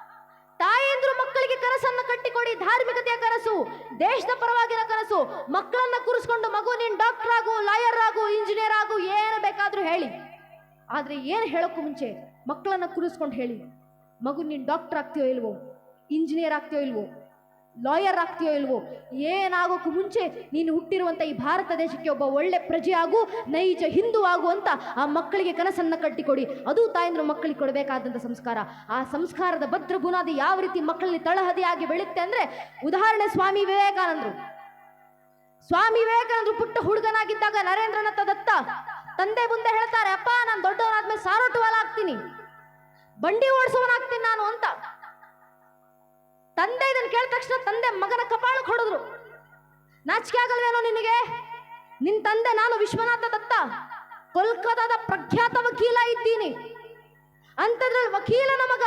ತಾಯಂದ್ರು ಮಕ್ಕಳಿಗೆ ಕನಸನ್ನ ಕಟ್ಟಿಕೊಡಿ, ಧಾರ್ಮಿಕತೆಯ ಕನಸು, ದೇಶದ ಪರವಾಗಿನ ಕನಸು. ಮಕ್ಕಳನ್ನ ಕೂರಿಸ್ಕೊಂಡು ಮಗು, ನೀನ್ ಡಾಕ್ಟರ್ ಆಗು ಲಾಯರ್ ಆಗು ಇಂಜಿನಿಯರ್ ಆಗು, ಏನು ಬೇಕಾದ್ರೂ ಹೇಳಿ. ಆದ್ರೆ ಏನು ಹೇಳೋಕ್ಕೂ ಮುಂಚೆ, ಮಕ್ಕಳನ್ನ ಕೂರಿಸ್ಕೊಂಡು ಹೇಳಿ. ಮಗು, ನೀನ್ ಡಾಕ್ಟರ್ ಆಗ್ತೀಯೋ ಇಲ್ವೋ? ಇಂಜಿನಿಯರ್ ಆಗ್ತೀಯೋ ಇಲ್ವೋ? ಲಾಯರ್ ಆಗ್ತೀಯೋ ಇಲ್ವೋ ಏನಾಗೋಕ್ಕೂ ಮುಂಚೆ ನೀನು ಹುಟ್ಟಿರುವಂತ ಈ ಭಾರತ ದೇಶಕ್ಕೆ ಒಬ್ಬ ಒಳ್ಳೆ ಪ್ರಜೆ ಆಗು, ನೈಜ ಹಿಂದೂ ಆಗು ಅಂತ ಆ ಮಕ್ಕಳಿಗೆ ಕನಸನ್ನ ಕಟ್ಟಿಕೊಡಿ. ಅದು ತಾಯಂದ್ರು ಮಕ್ಕಳಿಗೆ ಕೊಡಬೇಕಾದಂಥ ಸಂಸ್ಕಾರ. ಆ ಸಂಸ್ಕಾರದ ಭದ್ರ ಬುನಾದಿ ಯಾವ ರೀತಿ ಮಕ್ಕಳಲ್ಲಿ ತಳಹದಿಯಾಗಿ ಬೆಳೆಯುತ್ತೆ ಅಂದ್ರೆ, ಉದಾಹರಣೆ ಸ್ವಾಮಿ ವಿವೇಕಾನಂದರು. ಸ್ವಾಮಿ ವಿವೇಕಾನಂದರು ಪುಟ್ಟ ಹುಡುಗನಾಗಿದ್ದಾಗ ನರೇಂದ್ರನಾಥ ದತ್ತ. ತಂದೆ ಮುಂದೆ ಹೇಳ್ತಾರೆ, ಅಪ್ಪ, ನಾನು ದೊಡ್ಡವನಾದ್ಮೇಲೆ ಸಾರೋಟುವಾಲ ಆಗ್ತೀನಿ ಬಂಡಿ ಓಡಿಸೋನಾಗ್ತೀನಿ ನಾನು ಅಂತ. ತಂದೆ ಇದನ್ನು ಕೇಳಿದ ತಕ್ಷಣ ತಂದೆ ಮಗನ ಕಪಾಳಕ್ಕೆ ಹೊಡೆದ್ರು. ನಾಚಿಕೆ ಆಗಲ್ವೇನೋ ನಿನಗೆ? ನಿನ್ ತಂದೆ ನಾನು ವಿಶ್ವನಾಥ ದತ್ತ. ಕೋಲ್ಕತ್ತಾದ ಪ್ರಖ್ಯಾತ ವಕೀಲ ಇದ್ದೀನಿ. ಅಂತದ್ರಲ್ಲಿ ವಕೀಲನ ಮಗ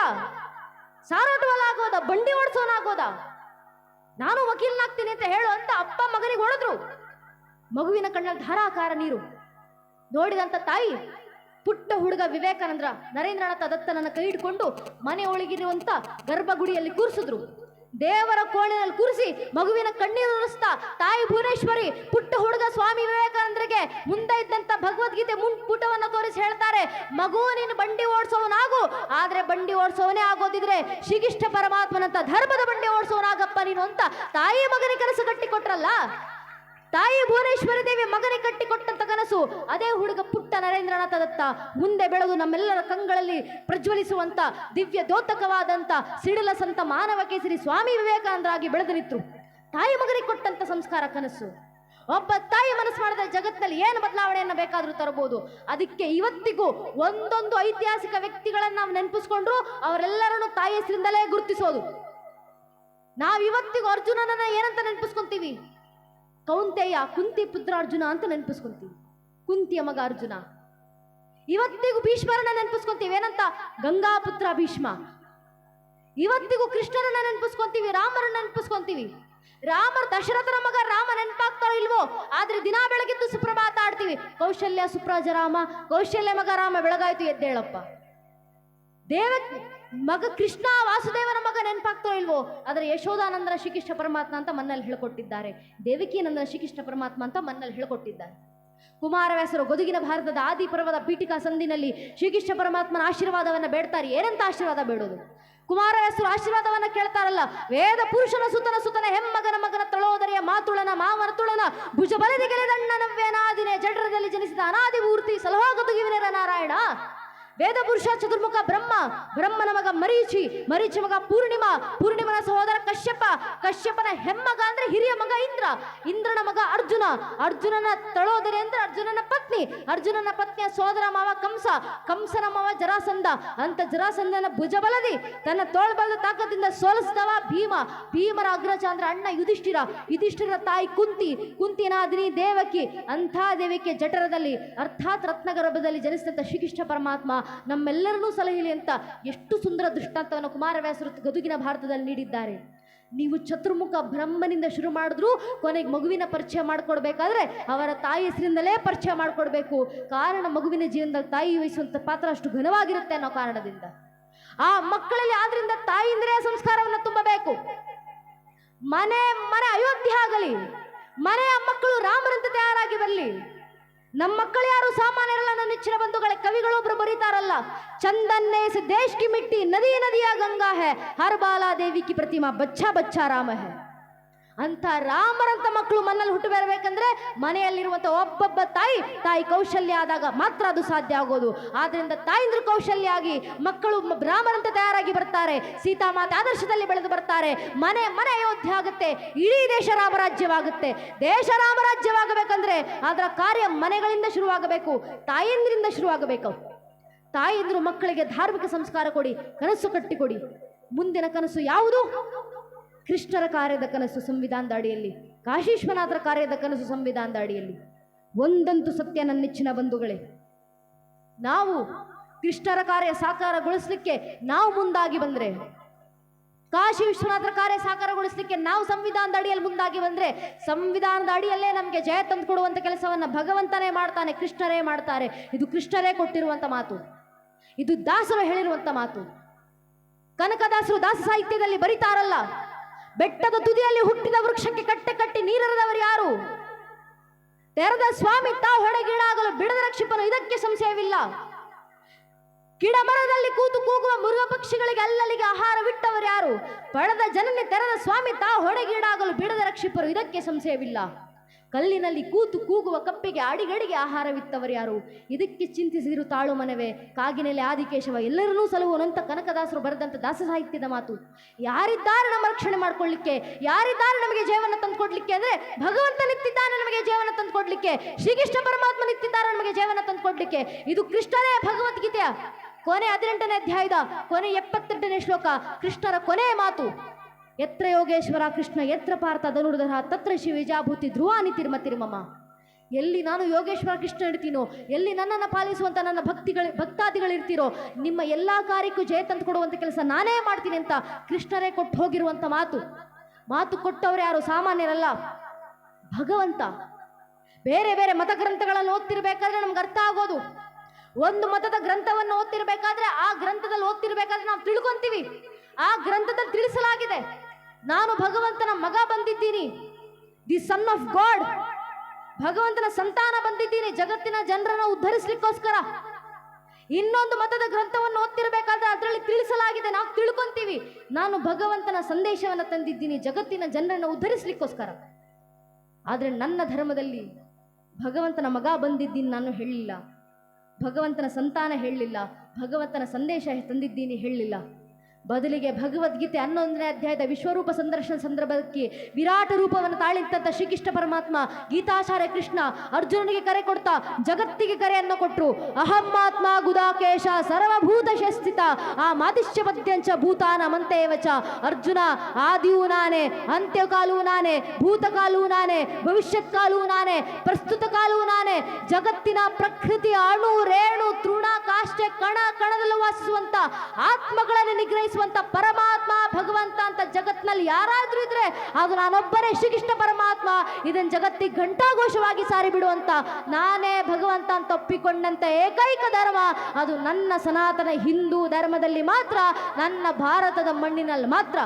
ಆಗೋದ ಬಂಡಿ ಓಡಿಸೋನಾಗೋದ. ನಾನು ವಕೀಲನಾಗ್ತೀನಿ ಅಂತ ಹೇಳು ಅಂತ ಅಪ್ಪ ಮಗನಿಗೆ ಹೊಡೆದ್ರು. ಮಗುವಿನ ಕಣ್ಣಲ್ಲಿ ಧಾರಾಕಾರ ನೀರು. ನೋಡಿದಂತ ತಾಯಿ ಪುಟ್ಟ ಹುಡುಗ ವಿವೇಕಾನಂದ್ರ ನರೇಂದ್ರನಾಥ ದತ್ತನನ್ನು ಕೈ ಹಿಡ್ಕೊಂಡು ಮನೆ ಒಳಗಿರುವಂತ ಗರ್ಭಗುಡಿಯಲ್ಲಿ ಕೂರಿಸಿದ್ರು. ದೇವರ ಕೋಣೆಯಲ್ಲಿ ಕೂರಿಸಿ ಮಗುವಿನ ಕಣ್ಣೀರು ತಾಯಿ ಭುವನೇಶ್ವರಿ ಪುಟ್ಟ ಹುಡುಗ ಸ್ವಾಮಿ ವಿವೇಕಾನಂದರಿಗೆ ಮುಂದೆ ಇದ್ದಂತ ಭಗವದ್ಗೀತೆ ಮುಂಪುಟವನ್ನು ತೋರಿಸಿ ಹೇಳ್ತಾರೆ, ಮಗು, ನೀನು ಬಂಡಿ ಓಡಿಸೋವನಾಗು ಆದ್ರೆ ಬಂಡಿ ಓಡಿಸೋವನೇ ಆಗೋದಿದ್ರೆ ಶ್ರೀಗಿಷ್ಠ ಪರಮಾತ್ಮನಂತ ಧರ್ಮದ ಬಂಡಿ ಓಡಿಸೋನಾಗಪ್ಪ ನೀನು ಅಂತ ತಾಯಿ ಮಗನಿಗೆ ಕೆಲಸ ಕಟ್ಟಿ ಕೊಟ್ರಲ್ಲ ತಾಯಿ ಭುವನೇಶ್ವರಿ ದೇವಿ ಮಗನೇ ಕಟ್ಟಿಕೊಟ್ಟಂತ ಕನಸು, ಅದೇ ಹುಡುಗ ಪುಟ್ಟ ನರೇಂದ್ರನಾಥ ದತ್ತ ಮುಂದೆ ಬೆಳೆದು ನಮ್ಮೆಲ್ಲರ ಕಂಗಳಲ್ಲಿ ಪ್ರಜ್ವಲಿಸುವಂತ ದಿವ್ಯ ದ್ಯೋತಕವಾದಂತ ಸಿಡಿಲ ಸಂತ ಮಾನವ ಕೇಸರಿ ಸ್ವಾಮಿ ವಿವೇಕಾನಂದರಾಗಿ ಬೆಳೆದು ನಿಂತರು ತಾಯಿ ಮಗನಿಗೆ ಕೊಟ್ಟಂತ ಸಂಸ್ಕಾರ ಕನಸು. ಒಬ್ಬ ತಾಯಿ ಮನಸ್ಸು ಮಾಡಿದ್ರೆ ಜಗತ್ತಿನಲ್ಲಿ ಏನು ಬದಲಾವಣೆಯನ್ನು ಬೇಕಾದರೂ ತರಬಹುದು. ಅದಕ್ಕೆ ಇವತ್ತಿಗೂ ಒಂದೊಂದು ಐತಿಹಾಸಿಕ ವ್ಯಕ್ತಿಗಳನ್ನು ನಾವು ನೆನಪಿಸ್ಕೊಂಡ್ರು ಅವರೆಲ್ಲರನ್ನು ತಾಯಿ ಹೆಸರಿಂದಲೇ ಗುರುತಿಸೋದು. ನಾವಿವತ್ತಿಗೂ ಅರ್ಜುನನನ್ನ ಏನಂತ ನೆನಪಿಸ್ಕೊಂತೀವಿ? ಕೌಂತೆಯ ಕುಂತಿ ಪುತ್ರ ಅರ್ಜುನ ಅಂತ ನೆನಪಿಸ್ಕೊಂತೀವಿ. ಕುಂತಿಯ ಮಗ ಅರ್ಜುನ. ಇವತ್ತಿಗೂ ಭೀಷ್ಮರನ್ನ ನೆನಪಿಸ್ಕೊಂತೀವಿ. ಏನಂತ? ಗಂಗಾಪುತ್ರ ಭೀಷ್ಮ. ಇವತ್ತಿಗೂ ಕೃಷ್ಣರನ್ನ ನೆನಪಿಸ್ಕೊಂತೀವಿ, ರಾಮರನ್ನ ನೆನಪಿಸ್ಕೊಂತೀವಿ. ರಾಮರ ದಶರಥನ ಮಗ ರಾಮ ನೆನಪಾಗ್ತಾರೋ ಇಲ್ವೋ? ಆದ್ರೆ ದಿನ ಬೆಳಗಿದ್ದು ಸುಪ್ರಭಾತ ಆಡ್ತೀವಿ. ಕೌಶಲ್ಯ ಸುಪ್ರಾಜ ರಾಮ, ಕೌಶಲ್ಯ ಮಗ ರಾಮ ಬೆಳಗಾಯ್ತು ಎದ್ದೇಳಪ್ಪ. ದೇವ ಮಗ ಕೃಷ್ಣ ವಾಸುದೇವನ ಮಗ ನೆನಪಾಗ್ತೋ ಇಲ್ವೋ? ಆದರೆ ಯಶೋಧಾನಂದನ ಶ್ರೀಕೃಷ್ಣ ಪರಮಾತ್ಮ ಅಂತ ಮನ್ನಲ್ಲಿ ಹೇಳ್ಕೊಟ್ಟಿದ್ದಾರೆ. ದೇವಕಿನಂದನ ಶ್ರೀಕೃಷ್ಣ ಪರಮಾತ್ಮ ಅಂತ ಮನ್ನಲ್ಲಿ ಹೇಳ್ಕೊಟ್ಟಿದ್ದಾರೆ. ಕುಮಾರವ್ಯಾಸರು ಗದುಗಿನ ಭಾರತದ ಆದಿ ಪರ್ವದ ಪೀಠಿಕಾ ಸಂದಿನಲ್ಲಿ ಶ್ರೀಕೃಷ್ಣ ಪರಮಾತ್ಮನ ಆಶೀರ್ವಾದವನ್ನ ಬೇಡ್ತಾರೆ. ಏನಂತ ಆಶೀರ್ವಾದ ಬೇಡೋದು? ಕುಮಾರವ್ಯಾಸರು ಆಶೀರ್ವಾದವನ್ನ ಕೇಳ್ತಾರಲ್ಲ, ವೇದ ಪುರುಷನ ಸುತನ ಸುತನ ಹೆಮ್ಮಗನ ಮಗನ ತಳೋದರಿಯ ಮಾತುಳನ ಮಾವನ ತುಳನ ಭುಜ ಬಲದಿ ಗೆಲೆದಣ್ಣ ನವ್ಯನಾದಿನೇ ಜಠರದಲ್ಲಿ ಜನಿಸಿದ ಅನಾದಿ ಮೂರ್ತಿ ಸಲಹಾ ಗದುಗಿವಿನರ ನಾರಾಯಣ. ವೇದ ಪುರುಷ ಚತುರ್ಮುಖ ಬ್ರಹ್ಮ, ಬ್ರಹ್ಮನ ಮಗ ಮರೀಚಿ ಮರೀಚಿ ಮಗ ಪೂರ್ಣಿಮ, ಪೂರ್ಣಿಮನ ಸಹೋದರ ಕಶ್ಯಪ, ಕಶ್ಯಪನ ಹೆಮ್ಮಗ ಅಂದ್ರೆ ಹಿರಿಯ ಮಗ ಇಂದ್ರ, ಇಂದ್ರನ ಮಗ ಅರ್ಜುನ, ಅರ್ಜುನನ ತಳೋದರೆ ಅಂದ್ರೆ ಅರ್ಜುನನ ಪತ್ನಿ, ಅರ್ಜುನನ ಪತ್ನಿಯ ಸೋದರ ಮಾವ ಕಂಸ, ಕಂಸನ ಮಾವ ಜರಾಸಂಧ, ಅಂತ ಜರಾಸಂಧನ ಭುಜಬಲದಿ ತನ್ನ ತೋಳ್ಬಲದ ತಾಕದಿಂದ ಸೋಲಿಸಿದವ ಭೀಮ, ಭೀಮರ ಅಗ್ರಜ ಅಂದ್ರೆ ಅಣ್ಣ ಯುಧಿಷ್ಠಿರ ಯುಧಿಷ್ಠಿರ ತಾಯಿ ಕುಂತಿ, ಕುಂತಿನಾದಿನಿ ದೇವಕಿ ಅಂಥ ದೇವಿಕೆ ಜಠರದಲ್ಲಿ, ಅರ್ಥಾತ್ ರತ್ನಗರ್ಭದಲ್ಲಿ ಜನಿಸಿದಂಥ ಶ್ರೀಕೃಷ್ಣ ಪರಮಾತ್ಮ ನಮ್ಮೆಲ್ಲರನ್ನೂ ಸಲಹಿಲಿ ಅಂತ ಎಷ್ಟು ಸುಂದರ ದೃಷ್ಟಾಂತವನ್ನು ಕುಮಾರವ್ಯಾಸರು ಗದುಗಿನ ಭಾರತದಲ್ಲಿ ನೀಡಿದ್ದಾರೆ. ನೀವು ಚತುರ್ಮುಖ ಬ್ರಹ್ಮನಿಂದ ಶುರು ಮಾಡಿದ್ರು ಕೊನೆಗೆ ಮಗುವಿನ ಪರಿಚಯ ಮಾಡಿಕೊಡ್ಬೇಕಾದ್ರೆ ಅವರ ತಾಯಿ ಹೆಸರಿಂದಲೇ ಪರಿಚಯ ಮಾಡಿಕೊಡ್ಬೇಕು. ಕಾರಣ ಮಗುವಿನ ಜೀವನದಲ್ಲಿ ತಾಯಿ ವಹಿಸುವಂಥ ಪಾತ್ರ ಅಷ್ಟು ಘನವಾಗಿರುತ್ತೆ ಅನ್ನೋ ಕಾರಣದಿಂದ. ಆ ಮಕ್ಕಳಲ್ಲಿ ಆದ್ರಿಂದ ತಾಯಿಂದ್ರೆ ಸಂಸ್ಕಾರವನ್ನು ತುಂಬಬೇಕು. ಮನೆ ಮನೆ ಅಯೋಧ್ಯೆ ಆಗಲಿ, ಮನೆಯ ಮಕ್ಕಳು ರಾಮರಂತೆ ತಯಾರಾಗಿ ಬರಲಿ. ನಮ್ಮ ಮಕ್ಕಳು ಯಾರು ಸಾಮಾನ್ಯರಲ್ಲ? ಇನ್ನೊಬ್ರು ಬರೀತಾರಲ್ಲ, ಚಂದನ್ನೇ ಸಿದ್ದೇಶ್ ಕಿ ಮಿಟ್ಟಿ ನದಿ ನದಿಯ ಗಂಗಾ ಹೇ, ಹರ್ ದೇವಿ ಕಿ ಪ್ರತಿಮಾ ಬಚ್ಚ ಬಚ್ಚ ರಾಮ ಹೇ. ಅಂತ ರಾಮರಂತ ಮಕ್ಕಳು ಮನಲ್ಲಿ ಹುಟ್ಟು ಬರಬೇಕಂದ್ರೆ ಮನೆಯಲ್ಲಿರುವಂಥ ಒಬ್ಬೊಬ್ಬ ತಾಯಿ ತಾಯಿ ಕೌಶಲ್ಯ ಆದಾಗ ಮಾತ್ರ ಅದು ಸಾಧ್ಯ ಆಗೋದು. ಆದ್ದರಿಂದ ತಾಯಿಂದ್ರ ಕೌಶಲ್ಯ ಆಗಿ ಮಕ್ಕಳು ರಾಮರಂತ ತಯಾರಾಗಿ ಬರ್ತಾರೆ ಸೀತಾಮಾತೆ ಆದರ್ಶದಲ್ಲಿ ಬೆಳೆದು ಬರ್ತಾರೆ, ಮನೆ ಮನೆ ಅಯೋಧ್ಯೆ ಆಗುತ್ತೆ, ಇಡೀ ದೇಶ ರಾಮರಾಜ್ಯವಾಗುತ್ತೆ. ದೇಶ ರಾಮರಾಜ್ಯವಾಗಬೇಕಂದ್ರೆ ಅದರ ಕಾರ್ಯ ಮನೆಗಳಿಂದ ಶುರುವಾಗಬೇಕು, ತಾಯಿಂದ್ರಿಂದ ಶುರುವಾಗಬೇಕು. ತಾಯಂದ್ರು ಮಕ್ಕಳಿಗೆ ಧಾರ್ಮಿಕ ಸಂಸ್ಕಾರ ಕೊಡಿ, ಕನಸು ಕಟ್ಟಿಕೊಡಿ. ಮುಂದಿನ ಕನಸು ಯಾವುದು? ಕೃಷ್ಣರ ಕಾರ್ಯದ ಕನಸು ಸಂವಿಧಾನದ ಅಡಿಯಲ್ಲಿ, ಕಾಶೀಶ್ವನಾಥರ ಕಾರ್ಯದ ಕನಸು ಸಂವಿಧಾನದ ಅಡಿಯಲ್ಲಿ. ಒಂದಂತೂ ಸತ್ಯ ನನ್ನ ನೆಚ್ಚಿನ ಬಂಧುಗಳೇ. ನಾವು ಕೃಷ್ಣರ ಕಾರ್ಯ ಸಾಕಾರಗೊಳಿಸಲಿಕ್ಕೆ ನಾವು ಮುಂದಾಗಿ ಬಂದರೆ ಕಾಶಿ ವಿಶ್ವನಾಥರ ಕಾರ್ಯ ಸಾಕಾರಗೊಳಿಸಲಿಕ್ಕೆ ನಾವು ಸಂವಿಧಾನದ ಅಡಿಯಲ್ಲಿ ಮುಂದಾಗಿ ಬಂದರೆ, ಸಂವಿಧಾನದ ಅಡಿಯಲ್ಲೇ ನಮಗೆ ಜಯ ತಂದುಕೊಡುವಂಥ ಕೆಲಸವನ್ನ ಭಗವಂತನೇ ಮಾಡ್ತಾನೆ, ಕೃಷ್ಣರೇ ಮಾಡ್ತಾರೆ. ಇದು ಕೃಷ್ಣರೇ ಕೊಟ್ಟಿರುವಂಥ ಮಾತು. ಇದು ದಾಸರು ಹೇಳಿರುವಂತ ಮಾತು. ಕನಕದಾಸರು ದಾಸ ಸಾಹಿತ್ಯದಲ್ಲಿ ಬರೀತಾರಲ್ಲ, ಬೆಟ್ಟದ ತುದಿಯಲ್ಲಿ ಹುಟ್ಟಿದ ವೃಕ್ಷಕ್ಕೆ ಕಟ್ಟೆ ಕಟ್ಟಿ ನೀರದವರು ಯಾರು? ತೆರೆದ ಸ್ವಾಮಿ ತಾ ಹೊಡೆಗೀಡಾಗಲು ಬಿಡದ ರಕ್ಷಿಪನು ಇದಕ್ಕೆ ಸಂಶಯವಿಲ್ಲ. ಗಿಡ ಮರದಲ್ಲಿ ಕೂತು ಕೂಗುವ ಮೃಗ ಪಕ್ಷಿಗಳಿಗೆ ಅಲ್ಲಲ್ಲಿಗೆ ಆಹಾರವಿಟ್ಟವರು ಯಾರು? ಪಡೆದ ಜನನಿ ತೆರೆದ ಸ್ವಾಮಿ ತಾ ಹೊಡೆಗೀಡಾಗಲು ಬಿಡದ ರಕ್ಷಿಪರು ಇದಕ್ಕೆ ಸಂಶಯವಿಲ್ಲ. ಕಲ್ಲಿನಲ್ಲಿ ಕೂತು ಕೂಗುವ ಕಪ್ಪಿಗೆ ಅಡಿಗಡಿಗೆ ಆಹಾರವಿತ್ತವರು ಯಾರು? ಇದಕ್ಕೆ ಚಿಂತಿಸಿದಿರು ತಾಳು ಮನವೇ. ಕಾಗಿನೆಲೆ ಆದಿಕೇಶವ, ಎಲ್ಲರನ್ನೂ ಸಲುವನಂತ ಕನಕದಾಸರು ಬರೆದಂಥ ದಾಸ ಸಾಹಿತ್ಯದ ಮಾತು. ಯಾರಿದ್ದಾರೆ ನಮ್ಮ ರಕ್ಷಣೆ ಮಾಡ್ಕೊಳ್ಳಿಕ್ಕೆ? ಯಾರಿದ್ದಾರೆ ನಮಗೆ ಜೀವನ ತಂದುಕೊಡ್ಲಿಕ್ಕೆ? ಅಂದರೆ ಭಗವಂತ ನಿಂತಿದ್ದಾನೆ ನಮಗೆ ಜೀವನ ತಂದುಕೊಡ್ಲಿಕ್ಕೆ. ಶ್ರೀಕೃಷ್ಣ ಪರಮಾತ್ಮ ನಿಂತಿದ್ದಾರೆ ನಮಗೆ ಜೀವನ ತಂದುಕೊಡ್ಲಿಕ್ಕೆ. ಇದು ಕೃಷ್ಣನೇ ಭಗವದ್ಗೀತೆಯ ಕೊನೆ ಹದಿನೆಂಟನೇ ಅಧ್ಯಾಯದ ಕೊನೆ ಎಪ್ಪತ್ತೆಂಟನೇ ಶ್ಲೋಕ. ಕೃಷ್ಣರ ಕೊನೆಯ ಮಾತು. ಎತ್ರ ಯೋಗೇಶ್ವರ, ಕೃಷ್ಣ, ಎತ್ರ ಪಾರ್ಥ, ಧನುರ್ಧರ, ತತ್ರ ಶಿವಿಜಾಭೂತಿ ಧ್ರುವಾನಿ ನಿತಿರ್ಮ ತಿರ್ಮಮ್ಮ ಎಲ್ಲಿ ನಾನು ಯೋಗೇಶ್ವರ, ಕೃಷ್ಣ ಇಡ್ತೀನೋ ಎಲ್ಲಿ ನನ್ನನ್ನು ಪಾಲಿಸುವಂಥ ನನ್ನ ಭಕ್ತಿಗಳ, ಭಕ್ತಾದಿಗಳಿರ್ತೀರೋ, ನಿಮ್ಮ ಎಲ್ಲ ಕಾರ್ಯಕ್ಕೂ ಜಯ ತಂದು ಕೊಡುವಂಥ ಕೆಲಸ ನಾನೇ ಮಾಡ್ತೀನಿ ಅಂತ ಕೃಷ್ಣರೇ ಕೊಟ್ಟು ಹೋಗಿರುವಂಥ ಮಾತು. ಮಾತು ಕೊಟ್ಟವರು ಯಾರು? ಸಾಮಾನ್ಯರಲ್ಲ. ಭಗವಂತ. ಬೇರೆ ಬೇರೆ ಮತ ಗ್ರಂಥಗಳನ್ನು ಓದ್ತಿರ್ಬೇಕಾದ್ರೆ ನಮ್ಗೆ ಅರ್ಥ ಆಗೋದು. ಒಂದು ಮತದ ಗ್ರಂಥವನ್ನು ಓದ್ತಿರ್ಬೇಕಾದ್ರೆ ಆ ಗ್ರಂಥದಲ್ಲಿ ಓದ್ತಿರ್ಬೇಕಾದ್ರೆ ನಾವು ತಿಳ್ಕೊಂತೀವಿ. ಆ ಗ್ರಂಥದಲ್ಲಿ ತಿಳಿಸಲಾಗಿದೆ. ನಾನು ಭಗವಂತನ ಮಗ ಬಂದಿದ್ದೀನಿ. ದಿ ಸನ್ ಆಫ್ ಗಾಡ್ ಭಗವಂತನ ಸಂತಾನ ಬಂದಿದ್ದೀನಿ. ಜಗತ್ತಿನ ಜನರನ್ನು ಉದ್ಧರಿಸ್ಲಿಕ್ಕೋಸ್ಕರ. ಇನ್ನೊಂದು ಮತದ ಗ್ರಂಥವನ್ನು ಓದ್ತಿರ್ಬೇಕಾದ್ರೆ ಅದರಲ್ಲಿ ತಿಳಿಸಲಾಗಿದೆ. ನಾವು ತಿಳ್ಕೊಂತೀವಿ. ನಾನು ಭಗವಂತನ ಸಂದೇಶವನ್ನು ತಂದಿದ್ದೀನಿ. ಜಗತ್ತಿನ ಜನರನ್ನು ಉದ್ಧರಿಸ್ಲಿಕ್ಕೋಸ್ಕರ. ಆದರೆ ನನ್ನ ಧರ್ಮದಲ್ಲಿ ಭಗವಂತನ ಮಗ ಬಂದಿದ್ದೀನಿ ನಾನು ಹೇಳಲಿಲ್ಲ ಭಗವಂತನ ಸಂತಾನ ಹೇಳಲಿಲ್ಲ ಭಗವಂತನ ಸಂದೇಶ ತಂದಿದ್ದೀನಿ ಹೇಳಲಿಲ್ಲ ಬದಲಿಗೆ ಭಗವದ್ಗೀತೆ ಹನ್ನೊಂದನೇ ಅಧ್ಯಾಯದ ವಿಶ್ವರೂಪ ಸಂದರ್ಶನ ಸಂದರ್ಭಕ್ಕೆ ವಿರಾಟ ರೂಪವನ್ನು ತಾಳಿದಂತ ಶ್ರೀಕೃಷ್ಣ ಪರಮಾತ್ಮ ಗೀತಾಚಾರ್ಯ ಕೃಷ್ಣ ಅರ್ಜುನನಿಗೆ ಕರೆ ಕೊಡ್ತಾ ಜಗತ್ತಿಗೆ ಕರೆಯನ್ನು ಕೊಟ್ಟರು ಅಹಮ್ಮಾತ್ಮ ಗುದಾಕೇಶ ಸರ್ವಭೂತ ಶಸ್ತಿತ ಆ ಮಾದಿಶ್ಯ ಪದ್ಯಂಚ ಭೂತಾನ ಮಂತೇವಚ. ಅರ್ಜುನ, ಆದಿಯೂ ನಾನೇ ಅಂತ್ಯಕಾಲೂ ನಾನೇ ಭೂತಕಾಲೂ ನಾನೆ ಭವಿಷ್ಯತ್ ಕಾಲೂ ನಾನೇ ಪ್ರಸ್ತುತ ಕಾಲೂ ನಾನೇ, ಜಗತ್ತಿನ ಪ್ರಕೃತಿ ಅಣು ರೇಣು ತೃಣ ಕಾಷ್ಟೆ ಕಣ ಕಣದಲ್ಲೂ ವಾಸಿಸುವಂತ ಆತ್ಮಗಳನ್ನು ನಿಗ್ರಹಿಸುವಂತ ಪರಮಾತ್ಮ, ಭಗವಂತ ಅಂತ ಜಗತ್ನಲ್ಲಿ ಯಾರಾದ್ರೂ ಇದ್ರೆ ಅದು ನಾನೊಬ್ಬರೇ ಶ್ರೀಕೃಷ್ಣ ಪರಮಾತ್ಮ. ಇದನ್ನ ಜಗತ್ತಿಗೆ ಘಂಟಾಘೋಷವಾಗಿ ಸಾರಿ ಬಿಡುವಂತ ನಾನೇ ಭಗವಂತ ಅಂತ ಒಪ್ಪಿಕೊಂಡಂತ ಏಕೈಕ ಧರ್ಮ. ಅದು ನನ್ನ ಸನಾತನ ಹಿಂದೂ ಧರ್ಮದಲ್ಲಿ ಮಾತ್ರ, ನನ್ನ ಭಾರತದ ಮಣ್ಣಿನಲ್ಲಿ ಮಾತ್ರ.